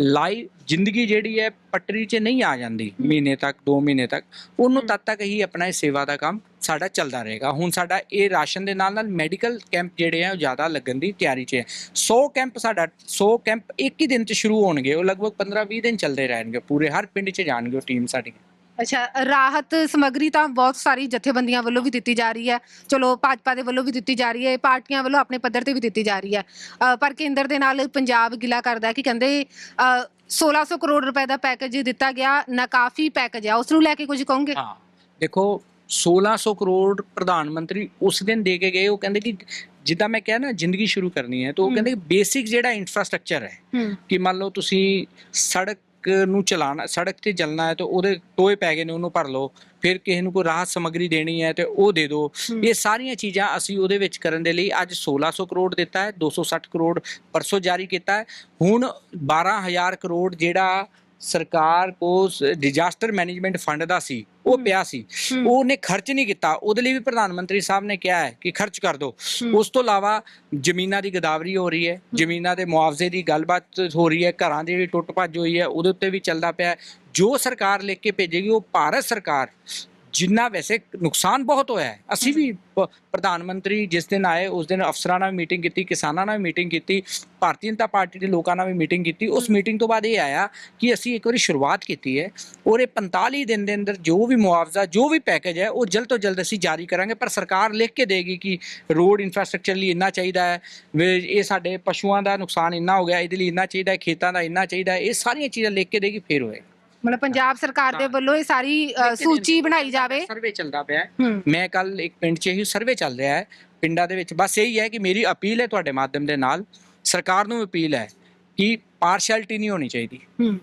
ਲਾਈਵ ਜ਼ਿੰਦਗੀ ਜਿਹੜੀ ਹੈ ਪਟਰੀ 'ਚ ਨਹੀਂ ਆ ਜਾਂਦੀ ਮਹੀਨੇ ਤੱਕ 2 ਮਹੀਨੇ ਤੱਕ ਉਹਨੂੰ ਹਮ। ਤਦ ਤੱਕ ਹੀ ਆਪਣਾ ਇਹ ਸੇਵਾ ਦਾ ਕੰਮ ਸਾਡਾ ਚੱਲਦਾ ਰਹੇਗਾ। ਹੁਣ ਸਾਡਾ ਇਹ ਰਾਸ਼ਨ ਦੇ ਨਾਲ ਨਾਲ ਮੈਡੀਕਲ ਕੈਂਪ ਜਿਹੜੇ ਆ ਉਹ ਜ਼ਿਆਦਾ ਲੱਗਣ ਦੀ ਤਿਆਰੀ 'ਚ ਹੈ। 100 ਕੈਂਪ ਸਾਡਾ 100 ਕੈਂਪ ਇੱਕ ਹੀ ਦਿਨ 'ਚ ਸ਼ੁਰੂ ਹੋਣਗੇ ਉਹ ਲਗਭਗ 15-20 ਦਿਨ ਚੱਲਦੇ ਰਹਿਣਗੇ ਪੂਰੇ ਹਰ ਪਿੰਡ 'ਚ ਜਾਣਗੇ ਉਹ ਟੀਮ ਸਾਡੀ ਅੱਛਾ ਰਾਹਤ ਸਮੱਗਰੀ ਤਾਂ ਬਹੁਤ ਸਾਰੀ ਜਥੇਬੰਦੀਆਂ ਵੱਲੋਂ ਵੀ ਦਿੱਤੀ ਜਾ ਰਹੀ ਹੈ। ਚਲੋ ਭਾਜਪਾ ਦੇ ਵੱਲੋਂ ਵੀ ਦਿੱਤੀ ਜਾ ਰਹੀ ਹੈ ਪਾਰਟੀਆਂ ਵੱਲੋਂ ਆਪਣੇ ਪੱਧਰ ਤੇ ਵੀ ਦਿੱਤੀ ਜਾ ਰਹੀ ਹੈ। ਅ, ਪਰ ਕੇਂਦਰ ਦੇ ਨਾਲ ਪੰਜਾਬ ਗਿਲਾ ਕਰਦਾ ਹੈ ਕਿ ਕਹਿੰਦੇ ਅ, 1600 ਕਰੋੜ ਰੁਪਏ ਦਾ ਪੈਕੇਜ ਦਿੱਤਾ ਗਿਆ ਨਾਕਾਫੀ ਪੈਕੇਜ ਆ ਉਸ ਨੂੰ ਲੈ ਕੇ ਕੁਝ ਕਹੋਗੇ? ਹਾਂ ਦੇਖੋ 1600 ਕਰੋੜ ਪ੍ਰਧਾਨ ਮੰਤਰੀ ਉਸ ਦਿਨ ਦੇ ਕੇ ਗਏ ਉਹ ਕਹਿੰਦੇ ਕਿ ਜਿੱਦਾਂ ਮੈਂ ਕਿਹਾ ਨਾ ਜ਼ਿੰਦਗੀ ਸ਼ੁਰੂ ਕਰਨੀ ਹੈ ਤਾਂ ਉਹ ਹਮ। ਕਹਿੰਦੇ ਬੇਸਿਕ ਜਿਹੜਾ ਇਨਫਰਾਸਟ੍ਰਕਚਰ ਹੈ ਹੂੰ। ਕਿ ਮੰਨ ਲਓ ਤੁਸੀਂ ਸੜਕ ਨੂੰ ਚਲਾਣਾ ਸੜਕ ਤੇ ਚੱਲਣਾ ਹੈ ਤਾਂ ਉਹਦੇ ਟੋਏ ਪੈ ਗਏ ਨੇ ਉਹਨੂੰ ਭਰ ਲਓ। ਫਿਰ ਕਿਸੇ ਨੂੰ ਕੋਈ ਰਾਹਤ ਸਮੱਗਰੀ ਦੇਣੀ ਹੈ ਤੇ ਉਹ ਦੇ ਦਿਓ। ਇਹ ਸਾਰੀਆਂ ਚੀਜ਼ਾਂ ਅਸੀਂ ਉਹਦੇ ਵਿੱਚ ਕਰਨ ਦੇ ਲਈ ਅੱਜ 1600 ਕਰੋੜ ਦਿੱਤਾ ਹੈ 260 ਕਰੋੜ ਪਰਸੋਂ ਜਾਰੀ ਕੀਤਾ ਹੈ। ਹੁਣ 12000 ਕਰੋੜ ਜਿਹੜਾ ਸਰਕਾਰ ਕੋਲ ਡਿਜ਼ਾਸਟਰ ਮੈਨੇਜਮੈਂਟ ਫੰਡ ਦਾ ਸੀ ਉਹ। ਪਿਆ ਸੀ। ਉਹਨੇ ਖਰਚ ਨਹੀਂ ਕੀਤਾ। ਉਹਦੇ ਲਈ ਵੀ ਪ੍ਰਧਾਨ ਮੰਤਰੀ ਸਾਹਿਬ ਨੇ ਕਿਹਾ ਹੈ ਕਿ ਖਰਚ ਕਰ ਦਿਓ ਉਸ ਤੋਂ ਇਲਾਵਾ ਜ਼ਮੀਨਾਂ ਦੀ ਗਦਾਵਰੀ ਹੋ ਰਹੀ ਹੈ। ਜ਼ਮੀਨਾਂ ਦੇ ਮੁਆਵਜ਼ੇ ਦੀ ਗੱਲਬਾਤ ਹੋ ਰਹੀ ਹੈ। ਘਰਾਂ ਦੀ ਜਿਹੜੀ ਟੁੱਟ ਭੱਜ ਹੋਈ ਹੈ ਉਹਦੇ ਉੱਤੇ ਵੀ ਚੱਲਦਾ ਪਿਆ। ਜੋ ਸਰਕਾਰ ਲਿਖ ਕੇ ਭੇਜੇਗੀ ਉਹ ਭਾਰਤ ਸਰਕਾਰ ਜਿੰਨਾ ਵੈਸੇ ਨੁਕਸਾਨ ਬਹੁਤ ਹੋਇਆ ਹੈ ਅਸੀਂ ਵੀ ਪ- ਪ੍ਰਧਾਨ ਮੰਤਰੀ ਜਿਸ ਦਿਨ ਆਏ ਉਸ ਦਿਨ ਅਫਸਰਾਂ ਨਾਲ ਮੀਟਿੰਗ ਕੀਤੀ ਕਿਸਾਨਾਂ ਨਾਲ ਮੀਟਿੰਗ ਕੀਤੀ ਭਾਰਤੀ ਜਨਤਾ ਪਾਰਟੀ ਦੇ ਲੋਕਾਂ ਨਾਲ ਵੀ ਮੀਟਿੰਗ ਕੀਤੀ। ਉਸ ਮੀਟਿੰਗ ਤੋਂ ਬਾਅਦ ਇਹ ਆਇਆ ਕਿ ਅਸੀਂ ਇੱਕ ਵਾਰੀ ਸ਼ੁਰੂਆਤ ਕੀਤੀ ਹੈ ਔਰ ਇਹ 45 ਦਿਨ ਦੇ ਅੰਦਰ ਜੋ ਵੀ ਮੁਆਵਜ਼ਾ ਜੋ ਵੀ ਪੈਕੇਜ ਹੈ ਉਹ ਜਲਦ ਤੋਂ ਜਲਦ ਅਸੀਂ ਜਾਰੀ ਕਰਾਂਗੇ। ਪਰ ਸਰਕਾਰ ਲਿਖ ਕੇ ਦੇਗੀ ਕਿ ਰੋਡ ਇਨਫਰਾਸਟ੍ਰਕਚਰ ਲਈ ਇੰਨਾ ਚਾਹੀਦਾ ਹੈ ਵੀ ਇਹ ਸਾਡੇ ਪਸ਼ੂਆਂ ਦਾ ਨੁਕਸਾਨ ਇੰਨਾ ਹੋ ਗਿਆ ਇਹਦੇ ਲਈ ਇੰਨਾ ਚਾਹੀਦਾ ਹੈ ਖੇਤਾਂ ਦਾ ਇੰਨਾ ਚਾਹੀਦਾ ਹੈ ਇਹ ਸਾਰੀਆਂ ਚੀਜ਼ਾਂ ਲਿਖ ਕੇ ਦੇਗੀ ਫਿਰ ਹੋਏ ਮਤਲਬ ਪੰਜਾਬ ਸਰਕਾਰ ਦੇ। ਵੱਲੋਂ ਇਹ ਸਾਰੀ ਅ, ਸੂਚੀ ਬਣਾਈ ਜਾਵੇ। ਸਰਵੇ ਚੱਲਦਾ ਪਿਆ ਹੈ। ਹੂੰ। ਮੈਂ ਕੱਲ ਇੱਕ ਪਿੰਡ 'ਚ ਹੀ ਸਰਵੇ ਚੱਲ ਰਿਹਾ ਹੈ ਪਿੰਡਾਂ ਦੇ ਵਿੱਚ। ਬਸ ਇਹੀ ਹੈ ਕਿ ਮੇਰੀ ਅਪੀਲ ਹੈ ਤੁਹਾਡੇ ਮਾਧਿਅਮ ਦੇ ਨਾਲ ਸਰਕਾਰ ਨੂੰ ਅਪੀਲ ਹੈ ਕਿ ਪਾਰਸ਼ੈਲਿਟੀ ਨਹੀਂ ਹੋਣੀ ਚਾਹੀਦੀ। ਹੂੰ।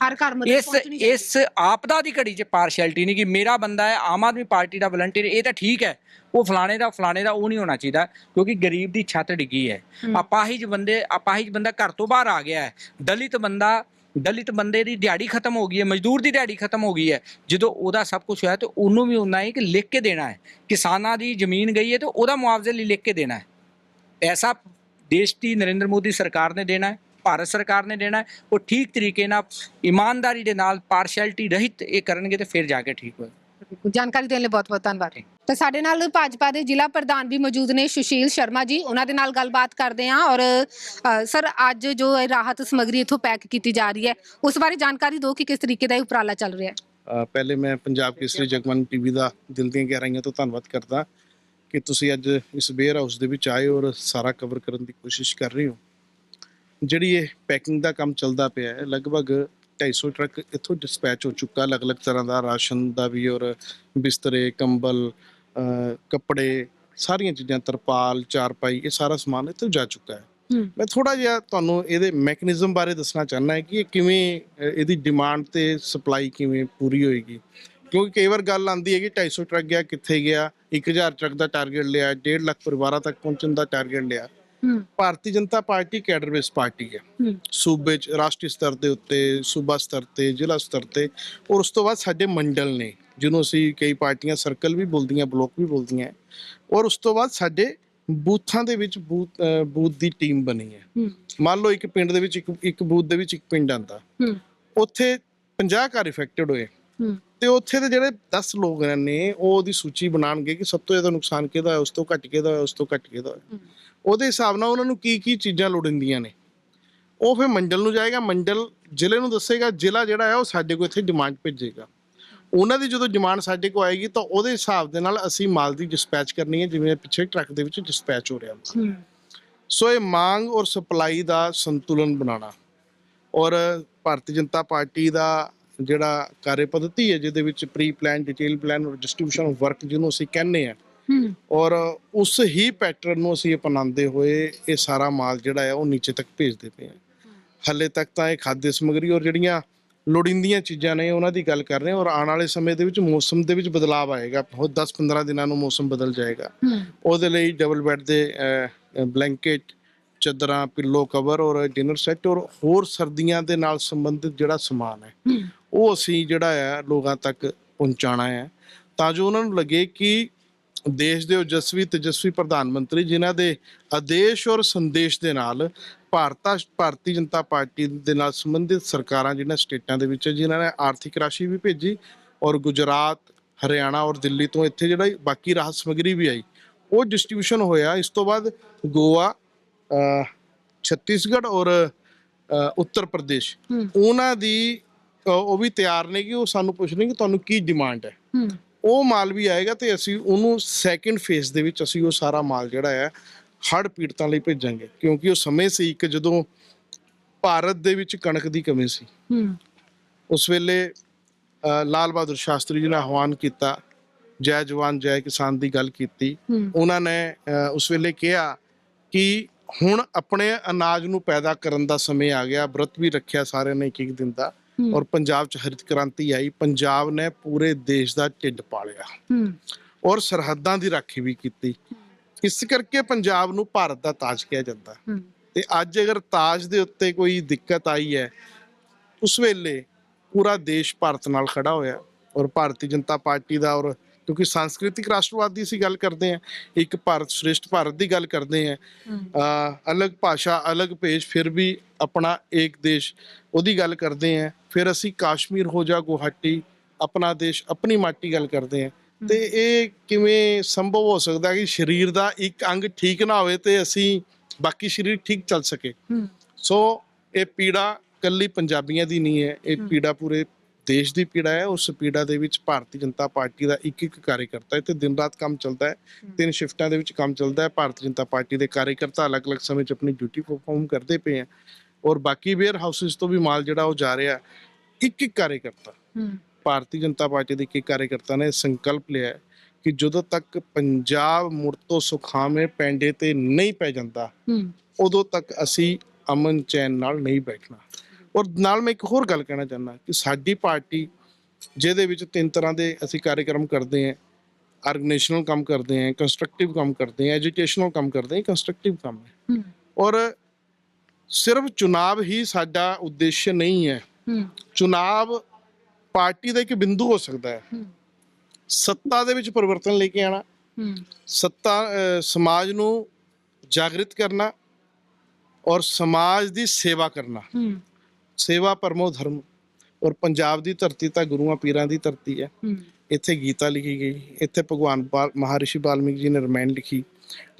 ਹਰ ਘਰ ਮਤਲਬ ਇਸ ਪਹੁੰਚਣੀ ਚਾਹੀਦੀ। ਇਸ ਆਪਦਾ ਦੀ ਘੜੀ 'ਚ ਪਾਰਸ਼ੈਲਿਟੀ ਨਹੀਂ ਕਿ ਮੇਰਾ ਬੰਦਾ ਹੈ ਆਮ ਆਦਮੀ ਪਾਰਟੀ ਦਾ ਵਲੰਟੀਅਰ ਇਹ ਤਾਂ ਠੀਕ ਹੈ। ਉਹ ਫਲਾਣੇ ਦਾ ਫਲਾਣੇ ਦਾ ਉਹ ਨਹੀਂ ਹੋਣਾ ਚਾਹੀਦਾ ਕਿਉਂਕਿ ਗਰੀਬ ਦੀ ਛੱਤ ਡਿੱਗੀ ਹੈ। ਹੂੰ। ਅਪਾਹਿਜ ਬੰਦੇ ਅਪਾਹਿਜ ਬੰਦਾ ਘਰ ਤੋਂ ਬਾਹਰ ਆ ਗਿਆ ਹੈ। ਦਲਿਤ ਬੰਦਾ ਦਲਿਤ ਬੰਦੇ ਦੀ ਦਿਹਾੜੀ ਖਤਮ ਹੋ ਗਈ ਹੈ, ਮਜ਼ਦੂਰ ਦੀ ਦਿਹਾੜੀ ਖਤਮ ਹੋ ਗਈ ਹੈ। ਜਦੋਂ ਉਹਦਾ ਸਭ ਕੁਝ ਹੋਇਆ ਤੇ ਉਹਨੂੰ ਵੀ ਉਹਨਾਂ ਹੈ ਕਿ ਲਿਖ ਕੇ ਦੇਣਾ ਹੈ। ਕਿਸਾਨਾਂ ਦੀ ਜ਼ਮੀਨ ਗਈ ਹੈ ਤੇ ਉਹਦਾ ਮੁਆਵਜ਼ੇ ਲਈ ਲਿਖ ਕੇ ਦੇਣਾ ਹੈ। ਐਸਾ ਦੇਸ਼ ਦੀ ਨਰਿੰਦਰ ਮੋਦੀ ਸਰਕਾਰ ਨੇ ਦੇਣਾ ਹੈ, ਭਾਰਤ ਸਰਕਾਰ ਨੇ ਦੇਣਾ ਉਹ ਠੀਕ ਤਰੀਕੇ ਨਾਲ ਇਮਾਨਦਾਰੀ ਦੇ ਨਾਲ ਪਾਰਸ਼ੈਲਿਟੀ ਰਹਿਤ ਇਹ ਕਰਨਗੇ ਤੇ ਫਿਰ ਜਾ ਕੇ ਠੀਕ ਹੋਏ ਜਾਣਕਾਰੀ ਦੇਣ ਲਈ ਬਹੁਤ ਬਹੁਤ ਧੰਨਵਾਦ। ਤਾਂ ਸਾਡੇ ਨਾਲ ਭਾਜਪਾ ਦੇ ਜ਼ਿਲ੍ਹਾ ਪ੍ਰਧਾਨ ਵੀ ਮੌਜੂਦ ਨੇ ਸੁਸ਼ੀਲ ਸ਼ਰਮਾ ਜੀ। ਉਹਨਾਂ ਦੇ ਨਾਲ ਗੱਲਬਾਤ ਕਰਦੇ ਹਾਂ ਔਰ ਅ, ਸਰ ਅੱਜ ਜੋ ਇਹ ਰਾਹਤ ਸਮੱਗਰੀ ਇਥੋਂ ਪੈਕ ਕੀਤੀ ਜਾ ਰਹੀ ਹੈ ਉਸ ਬਾਰੇ ਜਾਣਕਾਰੀ ਦਿਓ ਕਿ ਕਿਸ ਤਰੀਕੇ ਦਾ ਇਹ ਉਪਰਾਲਾ ਚੱਲ ਰਿਹਾ ਹੈ। ਅ, ਪਹਿਲੇ ਮੈਂ ਪੰਜਾਬ ਕੇਸਰੀ ਜਗਮਨ ਟੀਵੀ ਦਾ ਦਿਲ ਦੀਆਂ ਗਹਿਰਾਈਆਂ ਤੋਂ ਧੰਨਵਾਦ ਕਰਦਾ ਕਿ ਤੁਸੀਂ ਅੱਜ ਇਸ ਵੇਅਰ ਹਾਊਸ ਦੇ ਵਿੱਚ ਆਏ ਔਰ ਸਾਰਾ ਕਵਰ ਕਰਨ ਦੀ ਕੋਸ਼ਿਸ਼ ਕਰ ਰਹੇ ਹੋ। ਜਿਹੜੀ ਇਹ ਪੈਕਿੰਗ ਦਾ ਕੰਮ ਚੱਲਦਾ ਪਿਆ ਹੈ ਲਗਭਗ 250 ਟਰੱਕ ਇੱਥੋਂ ਡਿਸਪੈਚ ਹੋ ਚੁੱਕਾ। ਅਲੱਗ-ਅਲੱਗ ਤਰ੍ਹਾਂ ਦਾ ਰਾਸ਼ਨ ਦਾ ਵੀ ਔਰ ਬਿਸਤਰੇ ਕੰਬਲ ਕੱਪੜੇ ਸਾਰੀਆਂ ਚੀਜ਼ਾਂ ਤਰਪਾਲ ਚਾਰਪਾਈ ਇਹ ਸਾਰਾ ਸਮਾਨ ਇੱਥੋਂ ਜਾ ਚੁੱਕਾ ਹੈ। ਮੈਂ ਥੋੜਾ ਜਿਹਾ ਤੁਹਾਨੂੰ ਇਹਦੇ ਮੈਕੈਨਿਜ਼ਮ ਬਾਰੇ ਦੱਸਣਾ ਚਾਹੁੰਦਾ ਹੈ ਕਿ ਇਹ ਕਿਵੇਂ ਇਹਦੀ ਡਿਮਾਂਡ ਤੇ ਸਪਲਾਈ ਕਿਵੇਂ ਪੂਰੀ ਹੋਏਗੀ। ਕਿਉਂਕਿ ਕਈ ਵਾਰ ਗੱਲ ਆਉਂਦੀ ਹੈ ਕਿ 250 ਟਰੱਕ ਗਿਆ ਕਿੱਥੇ ਗਿਆ? 1000 ਟਰੱਕ ਦਾ ਟਾਰਗੇਟ ਲਿਆ 1.5 ਲੱਖ ਪਰਿਵਾਰਾਂ ਤੱਕ ਪਹੁੰਚਣ ਦਾ ਟਾਰਗੇਟ ਲਿਆ। Bharatiya Janata party cadre base party ਹੈ। ਸੂਬੇ 'ਚ ਰਾਸ਼ਟਰੀ ਸਤਰ ਦੇ ਉੱਤੇ ਸੂਬਾ ਸਤਰ ਤੇ ਜ਼ਿਲ੍ਹਾ ਸਤਰ ਤੇ ਔਰ ਉਸ ਤੋਂ ਬਾਅਦ ਸਾਡੇ ਮੰਡਲ ਨੇ ਜਿਹਨੂੰ ਅਸੀਂ ਕਈ ਪਾਰਟੀਆਂ ਸਰਕਲ ਵੀ ਬੋਲਦੀਆਂ ਬਲੋਕ ਵੀ ਬੋਲਦੀਆਂ ਔਰ ਉਸ ਤੋਂ ਬਾਅਦ ਸਾਡੇ ਬੂਥਾਂ ਦੇ ਵਿੱਚ ਬੂਥ ਦੀ ਟੀਮ ਬਣੀ ਹੈ। ਮੰਨ ਲਓ ਇੱਕ ਪਿੰਡ ਦੇ ਵਿੱਚ ਇੱਕ ਇੱਕ ਬੂਥ ਦੇ ਵਿੱਚ ਇੱਕ ਪਿੰਡ ਆਂਦਾ। ਉੱਥੇ 50 ਘਰ ਇਫੈਕਟਡ ਹੋਏ। ਤੇ ਉੱਥੇ ਦੇ ਜਿਹੜੇ 10 ਲੋਕ ਨੇ ਉਹ ਉਹਦੀ ਸੂਚੀ ਬਣਾਉਣਗੇ ਕਿ ਸਭ ਤੋਂ ਜ਼ਿਆਦਾ ਨੁਕਸਾਨ ਕਿਹਦਾ ਹੈ ਉਸ ਤੋਂ ਘੱਟ ਕਿਹਦਾ ਹੈ ਉਸ ਤੋਂ ਘੱਟ ਕਿਹਦਾ ਹੂੰ। ਉਹਦੇ ਹਿਸਾਬ ਨਾਲ ਉਹਨਾਂ ਨੂੰ ਕੀ ਕੀ ਚੀਜ਼ਾਂ ਲੋੜੀਂਦੀਆਂ ਨੇ। ਉਹ ਫਿਰ ਮੰਡਲ ਨੂੰ ਜਾਏਗਾ ਮੰਡਲ ਜ਼ਿਲ੍ਹੇ ਨੂੰ ਦੱਸੇਗਾ ਜ਼ਿਲ੍ਹਾ ਜਿਹੜਾ ਹੈ ਉਹ ਸਾਡੇ ਕੋਲ ਇੱਥੇ ਡਿਮਾਂਡ ਭੇਜੇਗਾ। ਉਹਨਾਂ ਦੀ ਜਦੋਂ ਡਿਮਾਂਡ ਸਾਡੇ ਕੋਲ ਆਏਗੀ ਤਾਂ ਉਹਦੇ ਹਿਸਾਬ ਦੇ ਨਾਲ ਅਸੀਂ ਮਾਲ ਦੀ ਡਿਸਪੈਚ ਕਰਨੀ ਹੈ ਜਿਵੇਂ ਪਿੱਛੇ ਟਰੱਕ ਦੇ ਵਿੱਚ ਡਿਸਪੈਚ ਹੋ ਰਿਹਾ। ਸੋ ਇਹ ਮੰਗ ਔਰ ਸਪਲਾਈ ਦਾ ਸੰਤੁਲਨ ਬਣਾਉਣਾ ਔਰ ਭਾਰਤੀ ਜਨਤਾ ਪਾਰਟੀ ਦਾ ਜਿਹੜਾ ਕਾਰਜ ਪੱਧਤੀ ਹੈ ਜਿਹਦੇ ਵਿੱਚ ਪ੍ਰੀ ਪਲਾਨ ਡਿਟੇਲ ਪਲਾਨ ਔਰ ਡਿਸਟ੍ਰੀਬਿਊਸ਼ਨ ਆਫ ਵਰਕ ਜਿਹਨੂੰ ਅਸੀਂ ਕਹਿੰਦੇ ਆ ਔਰ ਉਸ ਹੀ ਪੈਟਰਨ ਨੂੰ ਅਸੀਂ ਅਪਣਾਉਂਦੇ ਹੋਏ ਇਹ ਸਾਰਾ ਮਾਲ ਜਿਹੜਾ ਹੈ ਉਹ ਨੀਚੇ ਤੱਕ ਭੇਜਦੇ ਪਏ ਹਾਂ। ਹੱਲੇ ਤੱਕ ਤਾਂ ਇਹ ਖਾद्य ਸਮੱਗਰੀ ਔਰ ਜਿਹੜੀਆਂ ਲੋੜੀਂਦੀਆਂ ਚੀਜ਼ਾਂ ਨੇ ਉਹਨਾਂ ਦੀ ਗੱਲ ਕਰ ਰਹੇ ਹਾਂ ਔਰ ਆਉਣ ਵਾਲੇ ਸਮੇਂ ਦੇ ਵਿੱਚ ਮੌਸਮ ਦੇ ਵਿੱਚ ਬਦਲਾਅ ਆਏਗਾ। ਬਹੁਤ 10-15 ਦਿਨਾਂ ਨੂੰ ਮੌਸਮ ਬਦਲ ਜਾਏਗਾ। ਉਹਦੇ ਲਈ ਡਬਲ ਬੈੱਡ ਦੇ ਬਲੈਂਕਟ ਚਾਦਰਾਂ ਪਿੱਲੋ ਕਵਰ ਔਰ ਡਿਨਰ ਸੈੱਟ ਔਰ ਹੋਰ ਸਰਦੀਆਂ ਦੇ ਨਾਲ ਸੰਬੰਧਿਤ ਜਿਹੜਾ ਸਮਾਨ ਹੂੰ ਉਹ ਅਸੀਂ ਜਿਹੜਾ ਹੈ ਲੋਕਾਂ ਤੱਕ ਪਹੁੰਚਾਣਾ ਹੈ। ਤਾਂ ਜੋ ਉਹਨਾਂ ਨੂੰ ਲੱਗੇ ਕਿ ਦੇਸ਼ ਦੇ ਓਜਸਵੀ ਤੇਜਸਵੀ ਪ੍ਰਧਾਨ ਮੰਤਰੀ ਜਿਨ੍ਹਾਂ ਦੇ ਆਦੇਸ਼ ਔਰ ਸੰਦੇਸ਼ ਦੇ ਨਾਲ ਭਾਰਤਾ ਭਾਰਤੀ ਜਨਤਾ ਪਾਰਟੀ ਦੇ ਨਾਲ ਸੰਬੰਧਿਤ ਸਰਕਾਰਾਂ ਜਿਹੜੀਆਂ ਸਟੇਟਾਂ ਦੇ ਵਿੱਚ ਜਿਨ੍ਹਾਂ ਨੇ ਆਰਥਿਕ ਰਾਸ਼ੀ ਵੀ ਭੇਜੀ ਔਰ ਗੁਜਰਾਤ ਹਰਿਆਣਾ ਔਰ ਦਿੱਲੀ ਤੋਂ ਇੱਥੇ ਜਿਹੜਾ ਬਾਕੀ ਰਾਹਤ ਸਮੱਗਰੀ ਵੀ ਆਈ ਉਹ ਡਿਸਟ੍ਰੀਬਿਊਸ਼ਨ ਹੋਇਆ। ਇਸ ਤੋਂ ਬਾਅਦ ਗੋਆ ਛੱਤੀਸਗੜ੍ਹ ਔਰ ਉੱਤਰ ਪ੍ਰਦੇਸ਼। ਉਹਨਾਂ ਦੀ ਉਹ ਵੀ ਤਿਆਰ ਨੇ ਕਿ ਉਹ ਸਾਨੂੰ ਪੁੱਛ ਰਹੇ ਕਿ ਤੁਹਾਨੂੰ ਕੀ ਡਿਮਾਂਡ ਹੂੰ। ਉਹ ਮਾਲ ਵੀ ਆਏਗਾ ਤੇ ਅਸੀਂ ਉਹਨੂੰ ਸੈਕਿੰਡ ਫੇਜ਼ ਦੇ ਵਿੱਚ ਅਸੀਂ ਉਹ ਸਾਰਾ ਮਾਲ ਜਿਹੜਾ ਹੈ ਹੜ੍ਹ ਪੀੜਤਾਂ ਲਈ ਭੇਜਾਂਗੇ ਕਿਉਂਕਿ ਉਹ ਸਮੇਂ ਸੀ ਇੱਕ ਜਦੋਂ ਭਾਰਤ ਦੇ ਵਿੱਚ ਕਣਕ ਦੀ ਕਮੀ ਸੀ। ਹੂੰ। ਉਸ ਵੇਲੇ ਲਾਲ ਬਹਾਦਰ ਸ਼ਾਸਤਰੀ ਜੀ ਨੇ ਆਹਵਾਨ ਕੀਤਾ ਜੈ ਜਵਾਨ ਜੈ ਕਿਸਾਨ ਦੀ ਗੱਲ ਕੀਤੀ। ਉਹਨਾਂ ਨੇ ਉਸ ਵੇਲੇ ਕਿਹਾ ਕਿ ਹੁਣ ਆਪਣੇ ਅਨਾਜ ਨੂੰ ਪੈਦਾ ਕਰਨ ਦਾ ਸਮੇਂ ਆ ਗਿਆ ਵਰਤ ਵੀ ਰੱਖਿਆ ਸਾਰਿਆਂ ਨੇ ਇੱਕ ਇੱਕ ਦਿਨ ਦਾ। ਔਰ ਪੰਜਾਬ 'ਚ ਹਰਿਤ ਕ੍ਰਾਂਤੀ ਆਈ ਪੰਜਾਬ ਨੇ ਪੂਰੇ ਦੇਸ਼ ਦਾ ਢਿੱਡ ਪਾਲਿਆ। ਔਰ ਸਰਹੱਦਾਂ ਦੀ ਰਾਖੀ ਵੀ ਕੀਤੀ। ਇਸ ਕਰਕੇ ਪੰਜਾਬ ਨੂੰ ਭਾਰਤ ਦਾ ਤਾਜ ਕਿਹਾ ਜਾਂਦਾ। ਤੇ ਅੱਜ ਅਗਰ ਤਾਜ ਦੇ ਉੱਤੇ ਕੋਈ ਦਿੱਕਤ ਆਈ ਹੈ ਉਸ ਵੇਲੇ ਪੂਰਾ ਦੇਸ਼ ਭਾਰਤ ਨਾਲ ਖੜਾ ਹੋਇਆ। ਔਰ ਭਾਰਤੀ ਜਨਤਾ ਪਾਰਟੀ ਦਾ ਔਰ ਕਿਉਂਕਿ ਸੰਸਕ੍ਰਿਤਿਕ ਰਾਸ਼ਟਰਵਾਦ ਦੀ ਅਸੀਂ ਗੱਲ ਕਰਦੇ ਹਾਂ ਇੱਕ ਭਾਰਤ ਸ਼੍ਰੇਸ਼ਠ ਭਾਰਤ ਦੀ ਗੱਲ ਕਰਦੇ ਅ, ਅਲੱਗ ਭਾਸ਼ਾ ਅਲੱਗ ਭੇਸ਼ ਫਿਰ ਵੀ ਆਪਣਾ ਏਕ ਦੇਸ਼ ਉਹਦੀ ਗੱਲ ਕਰਦੇ ਹਾਂ। ਫਿਰ ਅਸੀਂ ਕਾਸ਼ਮੀਰ ਹੋ ਜਾ ਗੁਹਾਟੀ ਆਪਣਾ ਦੇਸ਼ ਆਪਣੀ ਮਾਟੀ ਗੱਲ ਕਰਦੇ ਹਾਂ। ਤੇ ਇਹ ਕਿਵੇਂ ਸੰਭਵ ਹੋ ਸਕਦਾ ਕਿ ਸਰੀਰ ਦਾ ਇੱਕ ਅੰਗ ਠੀਕ ਨਾ ਹੋਵੇ ਤੇ ਅਸੀਂ ਬਾਕੀ ਸਰੀਰ ਠੀਕ ਚੱਲ ਸਕੇ? ਸੋ ਇਹ ਪੀੜਾ ਕੱਲੀ ਪੰਜਾਬੀਆਂ ਦੀ ਨਹੀਂ ਹੈ ਇਹ ਪੀੜਾ ਪੂਰੇ ਦੇਸ਼ ਦੀ ਪੀੜਾ ਹੈ। ਉਸ ਪੀੜਾ ਦੇ ਵਿੱਚ ਭਾਰਤੀ ਜਨਤਾ ਪਾਰਟੀ ਦਾ ਇੱਕ ਇੱਕ ਕਾਰਜਕਰਤਾ ਤੇ ਦਿਨ ਰਾਤ ਕੰਮ ਚੱਲਦਾ ਹੈ। ਤਿੰਨ ਸ਼ਿਫਟਾਂ ਦੇ ਵਿੱਚ ਕੰਮ ਚੱਲਦਾ ਹੈ। ਭਾਰਤੀ ਜਨਤਾ ਪਾਰਟੀ ਦੇ ਕਾਰਜਕਰਤਾ ਅਲੱਗ-ਅਲੱਗ ਸਮੇਂ 'ਚ ਆਪਣੀ ਡਿਊਟੀ ਪਰਫਾਰਮ ਕਰਦੇ ਪਏ ਹੈ ਔਰ ਬਾਕੀ ਵੇਅਰ ਹਾਊਸਿਸ ਤੋਂ ਵੀ ਮਾਲ ਜਿਹੜਾ ਉਹ ਜਾ ਰਿਹਾ ਇੱਕ ਇੱਕ ਕਾਰਜਕਰਤਾ। ਭਾਰਤੀ ਜਨਤਾ ਪਾਰਟੀ ਦੇ ਇੱਕ ਕਾਰਜਕਰਤਾ ਨੇ ਸੰਕਲਪ ਲਿਆ ਹੈ ਕਿ ਜਦੋਂ ਤੱਕ ਪੰਜਾਬ ਮੁੜ ਤੋਂ ਸੁਖਾਵੇਂ ਪੈਂਡੇ ਤੇ ਨਹੀਂ ਪੈ ਜਾਂਦਾ ਉਦੋਂ ਤੱਕ ਅਸੀਂ ਅਮਨ ਚੈਨ ਨਾਲ ਨਹੀਂ ਬੈਠਣਾ। ਔਰ ਨਾਲ ਮੈਂ ਇੱਕ ਹੋਰ ਗੱਲ ਕਹਿਣਾ ਚਾਹੁੰਦਾ ਕਿ ਸਾਡੀ ਪਾਰਟੀ ਜਿਹਦੇ ਵਿੱਚ ਤਿੰਨ ਤਰ੍ਹਾਂ ਦੇ ਅਸੀਂ ਕਾਰਜਕ੍ਰਮ ਕਰਦੇ ਹਾਂ ਆਰਗੇਨਾਈਜੇਸ਼ਨਲ ਕੰਮ ਕਰਦੇ ਹਾਂ ਕੰਸਟਰਕਟਿਵ ਕੰਮ ਕਰਦੇ ਹਾਂ ਐਜੂਕੇਸ਼ਨਲ ਕੰਮ ਕਰਦੇ ਹਾਂ ਕੰਸਟਰਕਟਿਵ ਕੰਮ ਹੂੰ। ਔਰ ਸਿਰਫ ਚੁਣਾਵ ਹੀ ਸਾਡਾ ਉਦੇਸ਼ ਨਹੀਂ ਹੈ। ਚੁਣਾਵ ਪਾਰਟੀ ਦਾ ਇੱਕ ਬਿੰਦੂ ਹੋ ਸਕਦਾ ਹੈ। ਸੱਤਾ ਦੇ ਵਿੱਚ ਪਰਿਵਰਤਨ ਲੈ ਕੇ ਆਣਾ ਸੱਤਾ ਸਮਾਜ ਨੂੰ ਜਾਗਰਿਤ ਕਰਨਾ ਔਰ ਸਮਾਜ ਦੀ ਸੇਵਾ ਕਰਨਾ। ਸੇਵਾ ਪਰਮੋ ਧਰਮ ਔਰ ਪੰਜਾਬ ਦੀ ਧਰਤੀ ਤਾਂ ਗੁਰੂਆਂ ਪੀਰਾਂ ਦੀ ਧਰਤੀ ਹੈ। ਇੱਥੇ ਗੀਤਾ ਲਿਖੀ ਗਈ। ਇੱਥੇ ਭਗਵਾਨ ਮਹਾਰਿਸ਼ੀ ਵਾਲਮੀਕ ਜੀ ਨੇ ਰਮਾਇਣ ਲਿਖੀ।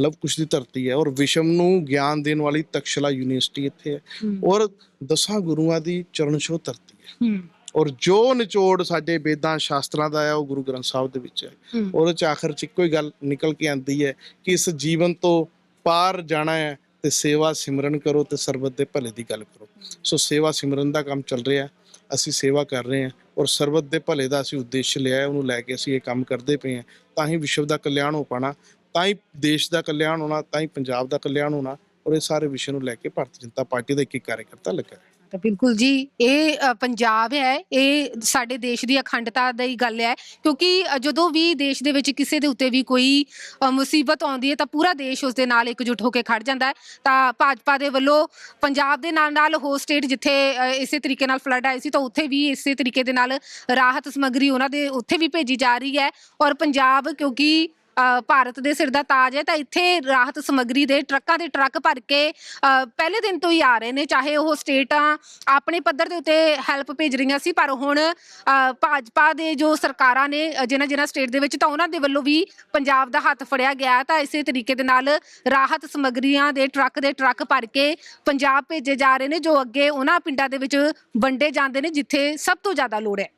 ਲਵ ਕੁਸ਼ ਦੀ ਧਰਤੀ ਹੈ ਔਰ ਵਿਸ਼ਵ ਨੂੰ ਗਿਆਨ ਦੇਣ ਵਾਲੀ ਤਕਸ਼ਲਾ ਯੂਨੀਵਰਸਿਟੀ ਇੱਥੇ ਹੈ ਔਰ ਦਸਾਂ ਗੁਰੂਆਂ ਦੀ ਚਰਨ ਛੋਹ ਧਰਤੀ ਹੈ। ਔਰ ਜੋ ਨਿਚੋੜ ਸਾਡੇ ਵੇਦਾਂ ਸ਼ਾਸਤਰਾਂ ਦਾ ਹੈ ਉਹ ਗੁਰੂ ਗ੍ਰੰਥ ਸਾਹਿਬ ਦੇ ਵਿੱਚ ਹੈ। ਉਹਦੇ ਚ ਆਖਰ ਚ ਇੱਕੋ ਹੀ ਗੱਲ ਨਿਕਲ ਕੇ ਆਂਦੀ ਹੈ ਕਿ ਇਸ ਜੀਵਨ ਤੋਂ ਪਾਰ ਜਾਣਾ ਹੈ ਤੇ ਸੇਵਾ ਸਿਮਰਨ ਕਰੋ ਤੇ ਸਰਬਤ ਦੇ ਭਲੇ ਦੀ ਗੱਲ ਕਰੋ। ਸੋ ਸੇਵਾ ਸਿਮਰਨ ਦਾ ਕੰਮ ਚੱਲ ਰਿਹਾ ਅਸੀਂ ਸੇਵਾ ਕਰ ਰਹੇ ਹਾਂ ਔਰ ਸਰਬਤ ਦੇ ਭਲੇ ਦਾ ਅਸੀਂ ਉਦੇਸ਼ ਲਿਆ ਹੈ ਉਹਨੂੰ ਲੈ ਕੇ ਅਸੀਂ ਇਹ ਕੰਮ ਕਰਦੇ ਪਏ ਹਾਂ ਤਾਂ ਹੀ ਵਿਸ਼ਵ ਦਾ ਕਲਿਆਣ ਹੋ ਪਾਣਾ ਤਾਂ ਹੀ ਦੇਸ਼ ਦਾ ਕਲਿਆਣ ਹੋਣਾ, ਤਾਂ ਹੀ ਪੰਜਾਬ ਦਾ ਕਲਿਆਣ ਹੋਣਾ ਔਰ ਇਹ ਸਾਰੇ ਵਿਸ਼ੇ ਨੂੰ ਲੈ ਕੇ ਭਾਰਤੀ ਜਨਤਾ ਪਾਰਟੀ ਦਾ ਇੱਕ ਇੱਕ ਕਾਰਜਕਰਤਾ ਲੱਗਾ ਹੈ। ਤਾਂ ਬਿਲਕੁਲ ਜੀ, ਇਹ ਪੰਜਾਬ ਹੈ, ਇਹ ਸਾਡੇ ਦੇਸ਼ ਦੀ ਅਖੰਡਤਾ ਦੀ ਗੱਲ ਹੈ ਕਿਉਂਕਿ ਜਦੋਂ ਵੀ ਦੇਸ਼ ਦੇ ਵਿੱਚ ਕਿਸੇ ਦੇ ਉੱਤੇ ਵੀ ਕੋਈ ਮੁਸੀਬਤ ਆਉਂਦੀ ਹੈ ਤਾਂ ਪੂਰਾ ਦੇਸ਼ ਉਸ ਦੇ ਨਾਲ ਇਕਜੁੱਟ ਹੋ ਕੇ ਖੜ ਜਾਂਦਾ ਹੈ। ਤਾਂ ਭਾਜਪਾ ਦੇ ਵੱਲੋਂ ਪੰਜਾਬ ਦੇ ਨਾਲ ਨਾਲ ਹੋਰ ਸਟੇਟ ਜਿੱਥੇ ਇਸੇ ਤਰੀਕੇ ਨਾਲ ਫਲੱਡ ਆਈ ਸੀ ਤਾਂ ਉੱਥੇ ਵੀ ਇਸੇ ਤਰੀਕੇ ਦੇ ਨਾਲ ਰਾਹਤ ਸਮੱਗਰੀ ਉਹਨਾਂ ਦੇ ਉੱਥੇ ਵੀ ਭੇਜੀ ਜਾ ਰਹੀ ਹੈ ਔਰ ਪੰਜਾਬ ਕਿਉਂਕਿ ਅ, ਭਾਰਤ ਦੇ ਸਿਰ ਦਾ ਤਾਜ ਹੈ ਤਾਂ ਇੱਥੇ ਰਾਹਤ ਸਮੱਗਰੀ ਦੇ ਟਰੱਕਾਂ ਦੇ ਟਰੱਕ ਭਰ ਕੇ ਅ, ਪਹਿਲੇ ਦਿਨ ਤੋਂ ਹੀ ਆ ਰਹੇ ਨੇ। ਚਾਹੇ ਉਹ ਸਟੇਟਾਂ ਆਪਣੇ ਪੱਧਰ ਦੇ ਉੱਤੇ ਹੈਲਪ ਭੇਜ ਰਹੀਆਂ ਸੀ ਪਰ ਹੁਣ ਅ, ਭਾਜਪਾ ਦੇ ਜੋ ਸਰਕਾਰਾਂ ਨੇ ਅ, ਜਿਨ੍ਹਾਂ ਜਿਨ੍ਹਾਂ ਸਟੇਟ ਦੇ ਵਿੱਚ ਤਾਂ ਉਹਨਾਂ ਦੇ ਵੱਲੋਂ ਵੀ ਪੰਜਾਬ ਦਾ ਹੱਥ ਫੜਿਆ ਗਿਆ। ਤਾਂ ਇਸੇ ਤਰੀਕੇ ਦੇ ਨਾਲ ਰਾਹਤ ਸਮੱਗਰੀਆਂ ਦੇ ਟਰੱਕ ਦੇ ਟਰੱਕ ਭਰ ਕੇ ਪੰਜਾਬ ਭੇਜੇ ਜਾ ਰਹੇ ਨੇ ਜੋ ਅੱਗੇ ਉਹਨਾਂ ਪਿੰਡਾਂ ਦੇ ਵਿੱਚ ਵੰਡੇ ਜਾਂਦੇ ਨੇ ਜਿੱਥੇ ਸਭ ਤੋਂ ਜ਼ਿਆਦਾ ਲੋੜ ਹੈ।